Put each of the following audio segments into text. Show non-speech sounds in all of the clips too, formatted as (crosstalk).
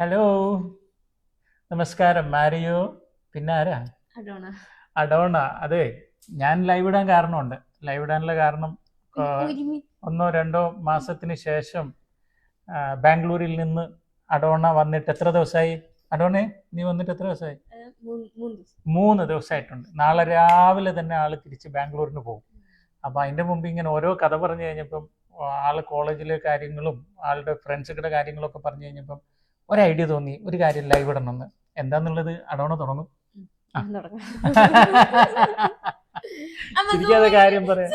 Hello നമസ്കാരം. Mario പിന്നെ ആരാ? അഡോണ. അതെ ഞാൻ ലൈവ് ഇടാൻ കാരണമുണ്ട്. ലൈവ് ഇടാനുള്ള കാരണം ഒന്നോ രണ്ടോ മാസത്തിന് ശേഷം ബാംഗ്ലൂരിൽ നിന്ന് അഡോണ വന്നിട്ട് എത്ര ദിവസമായി? അഡോണെ നീ വന്നിട്ട് എത്ര ദിവസമായി? മൂന്ന് മൂന്ന് ദിവസം. മൂന്ന് ദിവസമായിട്ടുണ്ട്. നാളെ രാവിലെ തന്നെ ആൾ തിരിച്ച് ബാംഗ്ലൂരിന് പോകും. അപ്പൊ അതിന്റെ മുമ്പ് ഇങ്ങനെ ഓരോ കഥ പറഞ്ഞു കഴിഞ്ഞപ്പം ആൾ കോളേജിലെ കാര്യങ്ങളും ആളുടെ ഫ്രണ്ട്സുകളുടെ കാര്യങ്ങളൊക്കെ പറഞ്ഞു കഴിഞ്ഞപ്പം ഒരു ഐഡിയ തോന്നി ഒരു കാര്യം ലൈവ് ഇടണമെന്ന്. എന്താന്നുള്ളത് അടവണ തുടങ്ങും. (laughs) ചിരിക്കാതെ കാര്യം പറയാം.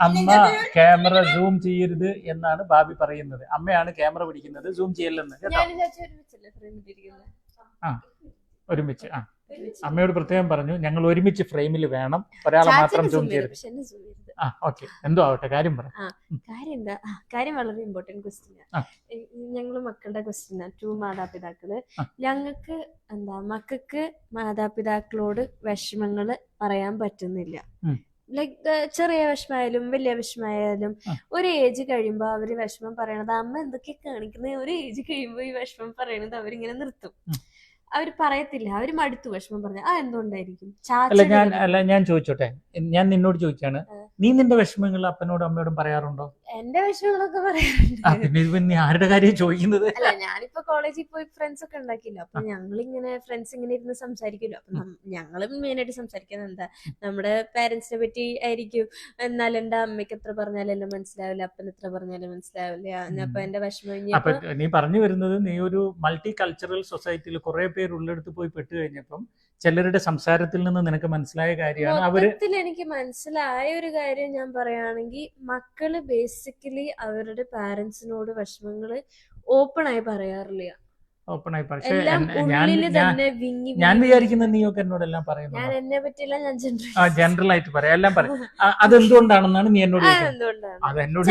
അമ്മ ക്യാമറ സൂം ചെയ്യരുത് എന്നാണ് ബാബി പറയുന്നത്. അമ്മയാണ് ക്യാമറ പിടിക്കുന്നത് സൂം ചെയ്യല്ലെന്ന്. കേട്ടോ? ആ ഒരുമിച്ച് ആ. അമ്മയോട് പ്രത്യേകം പറഞ്ഞു ഞങ്ങൾ ഒരുമിച്ച് ഫ്രെയിമിൽ വേണം. ഒരാളെ മാത്രം സൂം ചെയ്യരുത് ആ ഓക്കെ. എന്തോ ആവട്ടെ കാര്യം പറ. കാര്യം എന്താ? കാര്യം വളരെ ഇമ്പോർട്ടന്റ് ക്വസ്റ്റ്യൻ ഞങ്ങൾ ഞങ്ങൾ മക്കളുടെ ക്വസ്റ്റ്യൻ ടു മാതാപിതാക്കൾ. ഞങ്ങൾക്ക് എന്താ മക്കൾക്ക് മാതാപിതാക്കളോട് വിഷമങ്ങൾ പറയാൻ പറ്റുന്നില്ല. ലൈക് ലൈക്ക് ചെറിയ വിഷമായാലും വലിയ വിഷമായാലും ഒരു ഏജ് കഴിയുമ്പോ അവർ വിഷമം പറയണത് അമ്മ എന്തൊക്കെ കാണിക്കുന്നത് ഒരു ഏജ് കഴിയുമ്പോ ഈ വിഷമം പറയണത് അവരിങ്ങനെ നിർത്തും. ഉം. അവർ പറയത്തില്ല. അവർ മടുത്തു. വിഷമം പറഞ്ഞു. ആ എന്തുകൊണ്ടായിരിക്കും? അല്ല ഞാൻ അല്ല ഞാൻ ചോദിച്ചോട്ടെ. ഞാൻ നിന്നോട് ചോദിക്കാണ്. നീ നിന്റെ വിഷമങ്ങൾ അപ്പനോടും അമ്മയോടും പറയാറുണ്ടോ? എന്റെ വിഷമങ്ങളൊക്കെ ആ, പറയാറുണ്ട് പിന്നെ ഇത് നീ ആരുടെ കാര്യം ചോദിക്കുന്നത്? അല്ല ഞാനിപ്പോ കോളേജിൽ പോയി ഫ്രണ്ട്സ് ഒക്കെ ഉണ്ടാക്കിയില്ല. അപ്പൊ ഞങ്ങൾ ഇങ്ങനെ ഫ്രണ്ട്സ് ഇങ്ങനെ ഇരുന്ന് സംസാരിക്കുമല്ലോ. അപ്പൊ ഞങ്ങളും മെയിൻ ആയിട്ട് സംസാരിക്കുന്നത് എന്താ? നമ്മുടെ പേരന്റ്സിനെ പറ്റി ആയിരിക്കും. എന്നാൽ എന്റെ അമ്മയ്ക്ക് എത്ര പറഞ്ഞാലും മനസ്സിലാവില്ല? അപ്പൻ എത്ര പറഞ്ഞാലും മനസ്സിലാവില്ല. അപ്പൊ എന്റെ വിഷമം അപ്പൊ നീ പറഞ്ഞു വരുന്നത് നീ ഒരു മൾട്ടി കൾച്ചറൽ സൊസൈറ്റിയിൽ കുറെ പേര് ഉള്ളെടുത്ത് പോയി പെട്ട് കഴിഞ്ഞപ്പം ചിലരുടെ സംസാരത്തിൽ നിന്ന് നിനക്ക് മനസ്സിലായ കാര്യമാണ്. അവർ എനിക്ക് മനസ്സിലായ ഒരു കാര്യം ഞാൻ പറയുകയാണെങ്കിൽ മക്കൾ ബേസിക്കലി അവരുടെ പാരന്റ്സിനോട് വിഷമങ്ങൾ ഓപ്പൺ ആയി പറയാറില്ല. ഓപ്പൺ ആയി പക്ഷേ ഞാൻ വിചാരിക്കുന്ന നീയൊക്കെ എന്നോടെല്ലാം ഞാൻ പറയുന്നത് ഞാൻ ആ ജനറൽ ആയിട്ട് പറയാം. എല്ലാം പറയാം. അതെന്തുകൊണ്ടാണെന്നാണ് നീ എന്നോട് അതെന്നോട് അത് എന്നോട്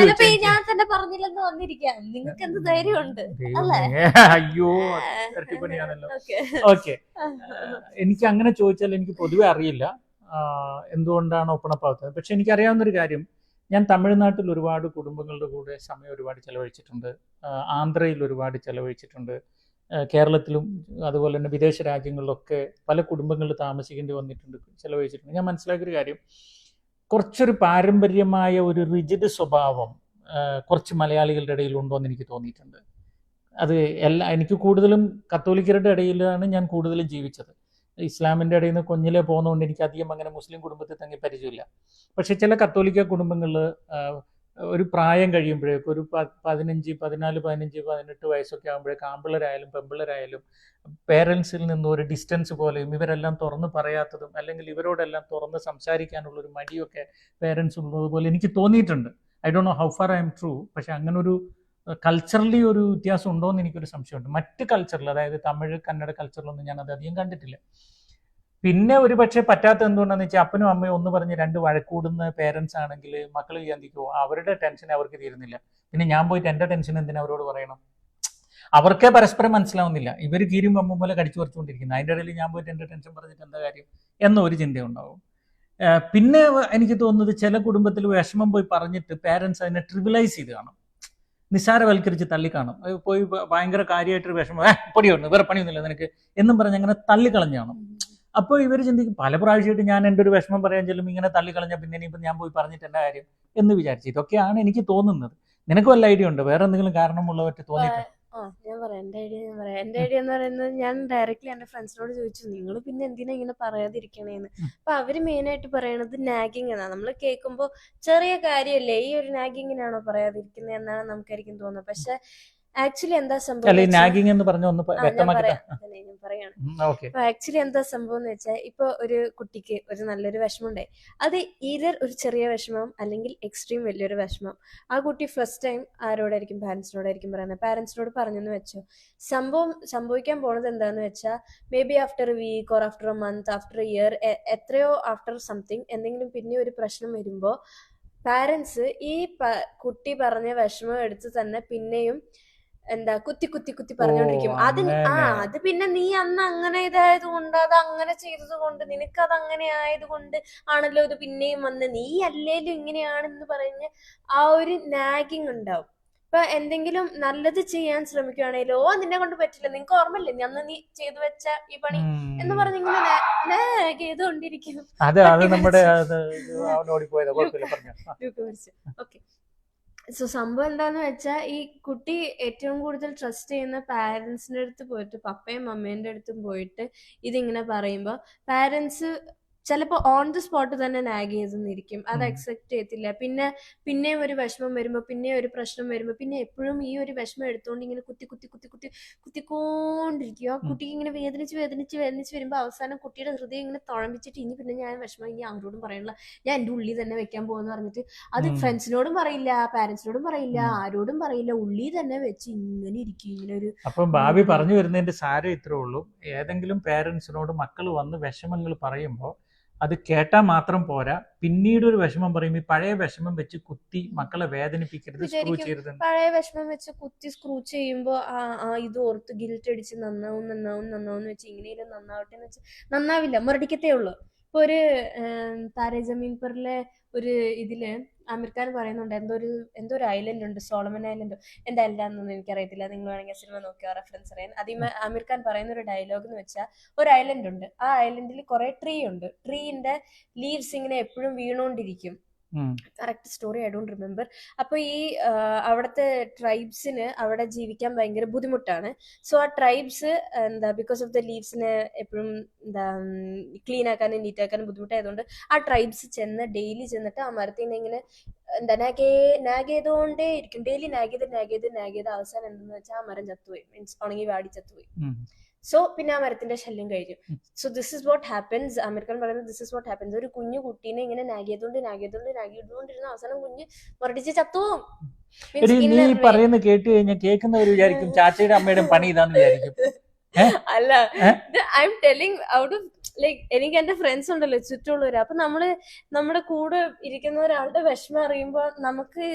ഞാൻ തന്നെ പറഞ്ഞില്ലെന്ന് വന്നിരിക്കാം. നിങ്ങൾക്ക് എന്ത് ധൈര്യമുണ്ട്? അയ്യോ ഓക്കെ. എനിക്ക് അങ്ങനെ ചോദിച്ചാൽ എനിക്ക് പൊതുവെ അറിയില്ല. എന്തുകൊണ്ടാണ് ഓപ്പൺ അപ്പ് ആവുന്നത്? പക്ഷെ എനിക്കറിയാവുന്ന ഒരു കാര്യം. ഞാൻ തമിഴ്നാട്ടിൽ ഒരുപാട് കുടുംബങ്ങളുടെ കൂടെ സമയം ഒരുപാട് ചെലവഴിച്ചിട്ടുണ്ട്. ആന്ധ്രയിൽ ഒരുപാട് ചെലവഴിച്ചിട്ടുണ്ട്. കേരളത്തിലും അതുപോലെ തന്നെ വിദേശ രാജ്യങ്ങളിലൊക്കെ പല കുടുംബങ്ങളിൽ താമസിക്കേണ്ടി വന്നിട്ടുണ്ട് ചെലവഴിച്ചിട്ടുണ്ട്. ഞാൻ മനസ്സിലാക്കിയൊരു കാര്യം. കുറച്ചൊരു പാരമ്പര്യമായ ഒരു റിജിഡ് സ്വഭാവം കുറച്ച് മലയാളികളുടെ ഇടയിൽ ഉണ്ടോ എന്ന് എനിക്ക് തോന്നിയിട്ടുണ്ട്. അത് എല്ലാ എനിക്ക് കൂടുതലും കത്തോലിക്കരുടെ ഇടയിലാണ് ഞാൻ കൂടുതലും ജീവിച്ചത്. ഇസ്ലാമിന്റെ ഇടയിൽ നിന്ന് കുഞ്ഞിലെ പോകുന്നതുകൊണ്ട് എനിക്ക് അധികം അങ്ങനെ മുസ്ലിം കുടുംബത്തിൽ തങ്ങി പരിചയമില്ല. പക്ഷെ ചില കത്തോലിക്ക കുടുംബങ്ങളിൽ ഒരു പ്രായം കഴിയുമ്പോഴേക്കും ഒരു പതിനഞ്ച് പതിനാല് പതിനഞ്ച് പതിനെട്ട് വയസ്സൊക്കെ ആകുമ്പോഴേക്കും ആമ്പിള്ളരായാലും പെമ്പിള്ളരായാലും പേരൻസിൽ നിന്ന് ഒരു ഡിസ്റ്റൻസ് പോലെയും ഇവരെല്ലാം തുറന്ന് പറയാത്തതും അല്ലെങ്കിൽ ഇവരോടെല്ലാം തുറന്ന് സംസാരിക്കാനുള്ള ഒരു മടിയൊക്കെ പേരൻസ് ഉള്ളതുപോലെ എനിക്ക് തോന്നിയിട്ടുണ്ട്. I do know how far I'm true പക്ഷെ അങ്ങനൊരു കൾച്ചറലി ഒരു വ്യത്യാസം ഉണ്ടോ എന്ന് എനിക്കൊരു സംശയമുണ്ട്. മറ്റ് കൾച്ചറിൽ അതായത് തമിഴ് കന്നഡ കൾച്ചറിലൊന്നും ഞാൻ അത് അധികം കണ്ടിട്ടില്ല. പിന്നെ ഒരു പക്ഷേ പറ്റാത്ത എന്തുകൊണ്ടാന്ന് വെച്ചാൽ അപ്പനും അമ്മയും ഒന്ന് പറഞ്ഞ് രണ്ട് വഴക്കൂടുന്ന പേരൻസ് ആണെങ്കിൽ മക്കൾ ചിന്തിക്കുമോ അവരുടെ ടെൻഷൻ അവർക്ക് തീരുന്നില്ല. പിന്നെ ഞാൻ പോയിട്ട് എന്റെ ടെൻഷൻ എന്തിനാ അവരോട് പറയണം? അവർക്കേ പരസ്പരം മനസ്സിലാവുന്നില്ല. ഇവർ കീരും അമ്മ പോലെ കടിച്ചു പറിച്ചുകൊണ്ടിരിക്കുന്നു. അതിന്റെ ഇടയിൽ ഞാൻ പോയിട്ട് എന്റെ ടെൻഷൻ പറഞ്ഞിട്ട് എന്താ കാര്യം? എന്നൊരു ചിന്തയുണ്ടാവും. പിന്നെ എനിക്ക് തോന്നുന്നത് ചില കുടുംബത്തിൽ വിഷമം പോയി പറഞ്ഞിട്ട് പേരൻസ് അതിനെ ട്രിവിലൈസ് ചെയ്ത് കാണും. നിസ്സാരവൽക്കരിച്ച് തള്ളിക്കാണും. പോയി ഭയങ്കര കാര്യമായിട്ടൊരു വിഷമം. പൊടിയുണ്ട് വേറെ പണിയൊന്നുമില്ല നിനക്ക്. എന്നും പറഞ്ഞ് അങ്ങനെ തള്ളിക്കളഞ്ഞു കാണും. അപ്പോൾ ഇവർ ചിന്തിക്കും പല പ്രാവശ്യമായിട്ട് ഞാൻ എന്റെ ഒരു വിഷമം പറയാൻ ചെല്ലും ഇങ്ങനെ തള്ളിക്കളഞ്ഞ പിന്നെ ഇനിയിപ്പോൾ ഞാൻ പോയി പറഞ്ഞിട്ട് എന്റെ കാര്യം എന്ന് വിചാരിച്ചു. ഇതൊക്കെയാണ് എനിക്ക് തോന്നുന്നത്. നിനക്ക് വല്ല ഐഡിയ ഉണ്ട്? വേറെ എന്തെങ്കിലും കാരണമുള്ള പറ്റി ആ ഞാൻ പറയാം. എന്റെ ഐഡിയ ഞാൻ പറയാം. എന്റെ ഐഡിയ എന്ന് പറയുന്നത് ഞാൻ ഡയറക്റ്റ്ലി എന്റെ ഫ്രണ്ട്സിനോട് ചോദിച്ചു നിങ്ങൾ പിന്നെ എന്തിനാ ഇങ്ങനെ പറയാതിരിക്കണേന്ന്. അപ്പൊ അവർ മെയിൻ ആയിട്ട് പറയണത് നാഗിങ് എന്നാണ് നമ്മൾ കേൾക്കുമ്പോൾ ചെറിയ കാര്യമല്ലേ ഈ ഒരു നാഗിങ്ങിനാണോ പറയാതിരിക്കുന്നത് എന്നാണ് നമുക്കായിരിക്കും തോന്നുന്നത്. പക്ഷെ ആക്ച്വലി എന്താ സംഭവം എന്ന് നാഗിങ് എന്ന് പറഞ്ഞ ഒന്ന് വ്യക്തമാക്കി പറയാണ്. അപ്പൊ ആക്ച്വലി എന്താ സംഭവം എന്ന് വെച്ചാൽ ഇപ്പൊ ഒരു കുട്ടിക്ക് ഒരു നല്ലൊരു വിഷമം ഉണ്ടായി അത് ഈതർ ഒരു ചെറിയ വിഷമം അല്ലെങ്കിൽ എക്സ്ട്രീം വലിയൊരു വിഷമം. ആ കുട്ടി ഫസ്റ്റ് ടൈം ആരോടായിരിക്കും പാരന്റ്സിനോടായിരിക്കും പറയുന്നത്. പാരന്റ്സിനോട് പറഞ്ഞെന്ന് വെച്ചോ. സംഭവം സംഭവിക്കാൻ പോണത് എന്താന്ന് വെച്ചാൽ maybe after a week or after a month after a year എത്രയോ ആഫ്റ്റർ സംതിങ് എന്തെങ്കിലും പിന്നെ ഒരു പ്രശ്നം വരുമ്പോ പാരന്റ്സ് ഈ കുട്ടി പറഞ്ഞ വിഷമം എടുത്ത് തന്നെ പിന്നെയും എന്താ കുത്തി കുത്തി കുത്തി പറഞ്ഞോണ്ടിരിക്കും. അത് ആ അത് പിന്നെ നീ അന്ന് അങ്ങനെ ഇതായത് കൊണ്ട് അത് അങ്ങനെ ചെയ്തത് കൊണ്ട് നിനക്ക് അത് അങ്ങനെ ആയത് കൊണ്ട് ആണല്ലോ ഇത് പിന്നെയും വന്ന്. നീ അല്ലേലും ഇങ്ങനെയാണെന്ന് പറഞ്ഞ് ആ ഒരു നാഗിങ് ഉണ്ടാവും. ഇപ്പൊ എന്തെങ്കിലും നല്ലത് ചെയ്യാൻ ശ്രമിക്കുകയാണെങ്കിലോ ഓ നിന്നെ കൊണ്ട് പറ്റില്ല. നിനക്ക് ഓർമ്മയില്ലേ? അന്ന് നീ ചെയ്തു വെച്ച ഈ പണി എന്ന് പറഞ്ഞ് ഇങ്ങനെ നാഗ് ചെയ്തുകൊണ്ടിരിക്കും. അത് അത് നമ്മുടെ വലിച്ച്. അത് അവൻ ഓടിപ്പോയത് ഓക്കെ. സോ സംഭവം എന്താന്ന് വെച്ചാൽ ഈ കുട്ടി ഏറ്റവും കൂടുതൽ ട്രസ്റ്റ് ചെയ്യുന്ന പാരൻസിന്റെ അടുത്ത് പോയിട്ട് പപ്പയും മമ്മേന്റെ അടുത്തും പോയിട്ട് ഇതിങ്ങനെ പറയുമ്പോൾ പാരൻസ് ചിലപ്പോൾ ഓൺ ദി സ്പോട്ട് തന്നെ നാഗ് ചെയ്തെന്നിരിക്കും. അത് അക്സെപ്റ്റ് ചെയ്യത്തില്ല. പിന്നെ പിന്നെയും ഒരു വിഷമം വരുമ്പോ പിന്നെ ഒരു പ്രശ്നം വരുമ്പോ പിന്നെ എപ്പോഴും ഈ ഒരു വിഷമം എടുത്തുകൊണ്ട് ഇങ്ങനെ കുത്തി കുത്തി കുത്തി കുത്തി കുത്തിക്കൊണ്ടിരിക്കും. ആ. കുട്ടിക്ക് ഇങ്ങനെ വേദനിച്ച് വേദനിച്ച് വേദനിച്ച് വരുമ്പോ അവസാനം കുട്ടിയുടെ ഹൃദയം ഇങ്ങനെ തുഴമ്പിച്ചിട്ട് ഇനി പിന്നെ ഞാൻ വിഷമം ഇനി ആരോടും പറയണില്ല ഞാൻ എന്റെ ഉള്ളിൽ തന്നെ വെക്കാൻ പോകുന്നു പറഞ്ഞിട്ട് അത് ഫ്രണ്ട്സിനോടും പറയില്ല പാരന്റ്സിനോടും പറയില്ല. ആരോടും പറയില്ല. ഉള്ളിൽ തന്നെ വെച്ച് ഇങ്ങനെ ഇരിക്കും ഇങ്ങനെ ഒരു അപ്പൊ ഭാവി പറഞ്ഞു വരുന്നതിന്റെ സാരം ഇത്രേ ഉള്ളൂ. ഏതെങ്കിലും പാരന്റ്സിനോട് മക്കൾ വന്ന് വിഷമങ്ങൾ പറയുമ്പോൾ അത് കേട്ടാൽ മാത്രം പോരാ. പിന്നീട് ഒരു വിഷമം പറയും ഈ പഴയ വിഷമം വെച്ച് കുത്തി മക്കളെ വേദനിപ്പിക്കരുത് സ്ക്രൂ ചെയ്യരുത്. പഴയ വിഷമം വെച്ച് കുത്തി സ്ക്രൂ ചെയ്യുമ്പോൾ ഇത് ഓർത്ത് ഗിൽറ്റ് അടിച്ച് നന്നാവും നന്നാവും നന്നാവും എന്ന് വെച്ച് ഇങ്ങനെയും നന്നാവട്ടെ എന്ന് വെച്ച് നന്നാവില്ല. മുരടിക്കത്തേ ഉള്ളൂ. ഇപ്പൊ ഒരു താരജമീൻ പറിലെ ഒരു ഇതിൽ ആമിർ ഖാൻ പറയുന്നുണ്ട് എന്തോ ഒരു എന്തോ ഒരു ഐലൻഡ് ഉണ്ട് സോളമൻ ഐലൻഡ് എന്താ അല്ലാന്നൊന്നും എനിക്കറിയത്തില്ല. നിങ്ങൾ വേണമെങ്കിൽ സിനിമ നോക്കിയോ റെഫറൻസ് അറിയാൻ. അതിമ ആമിർ ഖാൻ പറയുന്ന ഒരു ഡയലോഗ് എന്ന് വെച്ചാൽ ഒരു ഐലൻഡ് ഉണ്ട്. ആ ഐലൻഡിൽ കുറെ ട്രീ ഉണ്ട്. ട്രീന്റെ ലീവ്സ് ഇങ്ങനെ എപ്പോഴും വീണോണ്ടിരിക്കും ഉം. Correct story I don't remember. അപ്പൊ ഈ അവിടുത്തെ ട്രൈബ്സിന് അവിടെ ജീവിക്കാൻ ഭയങ്കര ബുദ്ധിമുട്ടാണ്. സോ ആ ട്രൈബ്സ് എന്താ ബിക്കോസ് ഓഫ് ദ ലീവ്സിനെ എപ്പോഴും എന്താ ക്ലീൻ ആക്കാനും നീറ്റ് ആക്കാനും ബുദ്ധിമുട്ടായതുകൊണ്ട് ആ ട്രൈബ്സ് ചെന്ന് ഡെയിലി ചെന്നിട്ട് ആ മരത്തിനെ ഇങ്ങനെ എന്താ നാഗേ നാഗ് ചെയ്തുകൊണ്ടേ ഇരിക്കും. ഡെയിലി നാഗ് ചെയ്ത് നാഗ് ചെയ്ത് നാഗ് ചെയ്ത് അവസാനം എന്തെന്ന് വെച്ചാൽ ആ മരം ചത്തുപോയി. മീൻസ് ഉണങ്ങി വാടി ചത്തുപോയി. സോ പിന്നെ ആ മരത്തിന്റെ ശല്യം കഴിഞ്ഞു. So this is what happens American പറയുന്നത് ദിസ് ഇസ് വാട്ട് ഹാപ്പൻസ് ഒരു കുഞ്ഞു കുട്ടീനെ ഇങ്ങനെ നാഗിയതുകൊണ്ട് നാഗിയതുകൊണ്ട് നാഗിയിട്ടുകൊണ്ടിരുന്ന അവസാനം കുഞ്ഞ് മറടിച്ച് എടി നീ. പറയുന്ന കേട്ട് കഴിഞ്ഞാൽ കേൾക്കുന്നവർ വിചാരിക്കും ചാച്ചയുടെ അമ്മയുടെ പണി ഇതാന്ന് വിചാരിക്കും അല്ല? I'm telling out of like എനിക്ക് എന്റെ ഫ്രണ്ട്സ് ഉണ്ടല്ലോ ചുറ്റുള്ളവര് അപ്പൊ നമ്മൾ നമ്മുടെ കൂടെ ഇരിക്കുന്ന ഒരാളുടെ വിഷമം അറിയുമ്പോ നമുക്ക്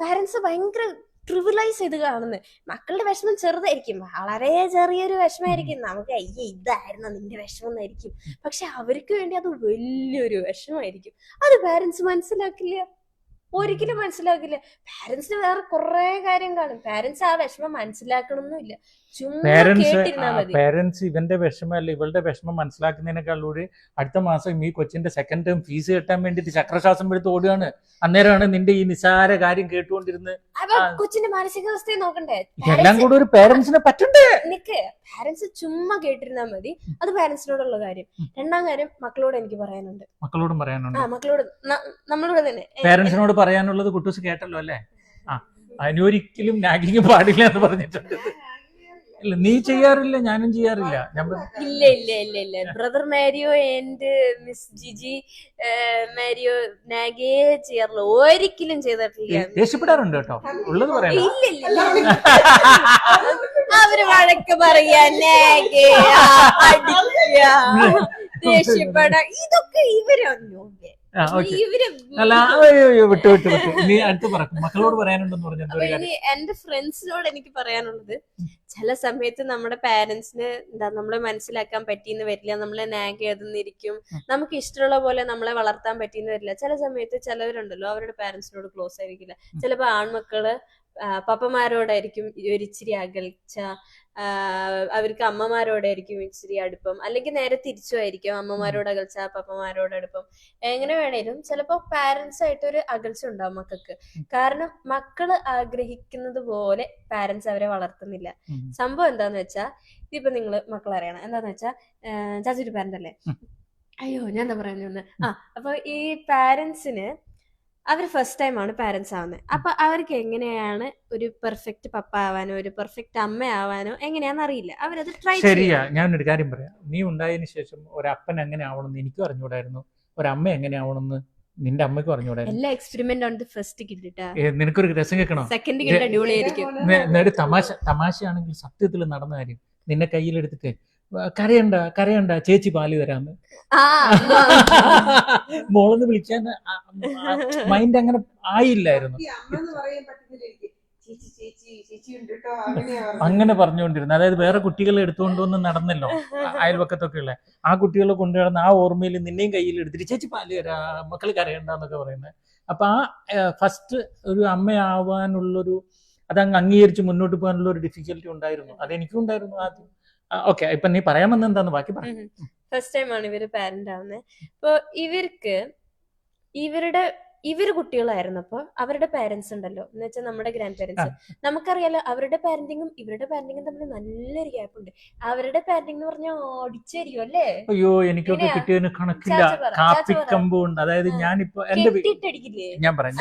പാരന്റ്സ് ഭയങ്കര ട്രിവിലൈസ് ചെയ്ത് കാണുന്നത് മക്കളുടെ വിഷമം ചെറുതായിരിക്കും. വളരെ ചെറിയൊരു വിഷമമായിരിക്കും നമുക്ക് അയ്യേ ഇതായിരുന്നു നിന്റെ വിഷമം എന്നായിരിക്കും പക്ഷെ അവർക്ക് വേണ്ടി അത് വലിയൊരു വിഷമമായിരിക്കും അത് പാരന്റ്സ് മനസ്സിലാക്കില്ല. ഒരിക്കലും മനസ്സിലാക്കില്ല. പാരന്റ്സിന് വേറെ കുറെ കാര്യം കാണും. പാരന്റ്സ് ആ വിഷമം മനസ്സിലാക്കണമെന്നില്ല പേരൻസ് പേരൻസ് ഇവന്റെ വിഷമം അല്ല ഇവളുടെ വിഷമം മനസ്സിലാക്കുന്നതിനേക്കാളൂടെ അടുത്ത മാസം ഈ കൊച്ചിന്റെ സെക്കൻഡ് ടേം ഫീസ് കെട്ടാൻ വേണ്ടിട്ട് ചക്രശ്വാസം എടുത്ത് ഓടുകയാണ്. അന്നേരമാണ് നിന്റെ ഈ നിസാര കാര്യം കേട്ടുകൊണ്ടിരുന്ന് അപ്പൊ ആ. കൊച്ചിന്റെ മാനസികാവസ്ഥയെ നോക്കണ്ടേ? എല്ലാം കൂടെ ഒരു പേരൻസിനെ പറ്റണ്ടേ? നിക്ക് പാരന്റ്സ് ചുമ്മാ കേട്ടിരുന്നാ മതി. അത് പാരന്റ്സിനോടുള്ള കാര്യം. രണ്ടാം കാര്യം മക്കളോട് എനിക്ക് പറയാനുണ്ട്. മക്കളോടും പറയാനുണ്ട്. മക്കളോട് നമ്മളോട് തന്നെ. പേരൻസിനോട് പറയാനുള്ളത് കുട്ടൂസ് കേട്ടല്ലോ അല്ലേ? ആ അതിനൊരിക്കലും നാഗിങ് പാടില്ല എന്ന് പറഞ്ഞിട്ടുണ്ട്. ഇല്ല നീ ചെയ്യാറില്ല ഞാനും ചെയ്യാറില്ല. ഞാൻ ഇല്ല ഇല്ല ഇല്ല ഇല്ല. Brother Mario and miss Jiji Mario നാഗേ ചെയ്യാറില്ല. ഒരിക്കലും ചെയ്തിട്ടില്ല ദേഷ്യപ്പെടാറുണ്ട് കേട്ടോ. ഉള്ളത് പറയാം ഇല്ല ഇല്ല. അവർ വഴക്ക് പറയാ നാഗേ അടിക്കുക ദേഷ്യപ്പെടാ. ഇതൊക്കെ ഇവരൊന്നും അല്ല (laughs) അയ്യോ, അയ്യോ, വിട്ടു വിട്ടു വിട്ടു. നീ അടുത്ത് പറ. മക്കളോട് പറയാനുണ്ടെന്ന് പറഞ്ഞു എന്റെ ഫ്രണ്ട്സിനോട് എനിക്ക് പറയാനുള്ളത് ചില സമയത്ത് നമ്മുടെ പാരന്റ്സിന് എന്താ നമ്മളെ മനസ്സിലാക്കാൻ പറ്റിയെന്ന് വരില്ല നമ്മളെ നാഗ് ഏതെന്നിരിക്കും നമുക്ക് ഇഷ്ടമുള്ള പോലെ നമ്മളെ വളർത്താൻ പറ്റിയെന്ന് വരില്ല. ചില സമയത്ത് ചിലവരുണ്ടല്ലോ അവരുടെ പാരന്റ്സിനോട് ക്ലോസ് ആയിരിക്കില്ല. ചിലപ്പോ ആൺമക്കൾ പപ്പമാരോടായിരിക്കും ഒരു ഇച്ചിരി അകൽച്ച അവർക്ക് അമ്മമാരോടായിരിക്കും ഇച്ചിരി അടുപ്പം. അല്ലെങ്കിൽ നേരെ തിരിച്ചുമായിരിക്കും അമ്മമാരോട് അകൽച്ച പപ്പമാരോട് അടുപ്പം. എങ്ങനെ വേണേലും ചിലപ്പോ പാരന്റ്സ് ആയിട്ട് ഒരു അകൽച്ച ഉണ്ടാവും മക്കൾക്ക്. കാരണം മക്കൾ ആഗ്രഹിക്കുന്നത് പോലെ പാരന്റ്സ് അവരെ വളർത്തുന്നില്ല. സംഭവം എന്താന്ന് വെച്ചാ ഇതിപ്പോ നിങ്ങൾ മക്കളെ അറിയണം. എന്താന്ന് വെച്ചാ ചാച്ചി പാരന്റ് അല്ലേ? അയ്യോ ഞാൻ എന്താ പറയുന്നത് ആ അപ്പൊ ഈ പാരന്റ്സിന് അവർ ഫസ്റ്റ് ടൈം ആണ് പാരന്റ്സ് ആവുന്നത് അപ്പൊ അവർക്ക് എങ്ങനെയാണ് ഒരു പെർഫെക്റ്റ് പപ്പ ആവാനോ ഒരു പെർഫെക്റ്റ് അമ്മ ആവാനോ എങ്ങനെയാന്ന് അറിയില്ല. അവരത് ട്രൈ ശരിയാ ഒരു കാര്യം പറയാം. നീ ഉണ്ടായതിനു ശേഷം ഒരപ്പൻ എങ്ങനെ ആവണമെന്ന് എനിക്കും അറിഞ്ഞൂടായിരുന്നു ഒരമ്മ എങ്ങനെ ആവണമെന്ന് നിന്റെ അമ്മയ്ക്ക് അറിഞ്ഞൂടായിരുന്നു എല്ലാ എക്സ്പെരിമെന്റ് ഓൺ ദി ഫസ്റ്റ് കിട്ടിട്ടാ. നിനക്കൊരു രസം കേൾക്കണോ? സെക്കൻഡ് കിട്ട അടിപൊളിയായിരിക്കും. തമാശ തമാശയാണെങ്കിൽ സത്യത്തിൽ നടന്ന കാര്യം നിന്റെ കയ്യിലെടുത്തിട്ട് "ആ, കരയണ്ട കരയണ്ട ചേച്ചി പാൽ തരാന്ന് ആ (laughs) മോളെന്ന് വിളിക്കാൻ മൈൻഡ് അങ്ങനെ ആയില്ലായിരുന്നു. അങ്ങനെ പറഞ്ഞുകൊണ്ടിരുന്നു. അതായത് വേറെ കുട്ടികളെ എടുത്തുകൊണ്ട് വന്ന് നടന്നല്ലോ അയൽവക്കത്തൊക്കെ ഉള്ള ആ കുട്ടികളെ കൊണ്ടുവരുന്ന ആ ഓർമ്മയിൽ നിന്നെയും കയ്യിൽ എടുത്തിട്ട് ചേച്ചി പാൽ തരാ മക്കൾ കരയണ്ടെന്നൊക്കെ പറയുന്നത്. അപ്പൊ ആ ഫസ്റ്റ് ഒരു അമ്മയാവാനുള്ളൊരു അതങ്ങ് അംഗീകരിച്ച് മുന്നോട്ട് പോകാനുള്ള ഒരു ഡിഫിക്കൽറ്റി ഉണ്ടായിരുന്നു. അതെനിക്കും ഉണ്ടായിരുന്നു ആദ്യം. ഓക്കെ ഇപ്പൊ നീ പറയാൻ വന്ന എന്താന്ന് ബാക്കി ഫസ്റ്റ് ടൈം ആണ് ഇവർ പാരന്റ് ആവുന്നത് അപ്പൊ ഇവർക്ക് ഇവരുടെ ഇവർ കുട്ടികളായിരുന്നപ്പോ അവരുടെ പാരന്റ്സ് ഉണ്ടല്ലോ. എന്ന് വെച്ചാൽ നമ്മുടെ ഗ്രാൻഡ് പാരന്റ്സ് നമുക്കറിയാലോ അവരുടെ പാരന്റിങ്ങും ഇവരുടെ പാരന്റിങ്ങും തമ്മിൽ നല്ലൊരു ഗ്യാപ്പ് ഉണ്ട്. അവരുടെ പാരന്റിംഗ് എന്ന് പറഞ്ഞാൽ ഓടിച്ചേരിയോ അല്ലേ? അയ്യോ എനിക്കൊക്കെ? കിട്ടിയതിന് കണക്കില്ല. ചാച്ച കാപ്പിക്കമ്പുണ്ട് അതായത്. ഞാനിപ്പോ എന്റെ ഞാൻ പറയാം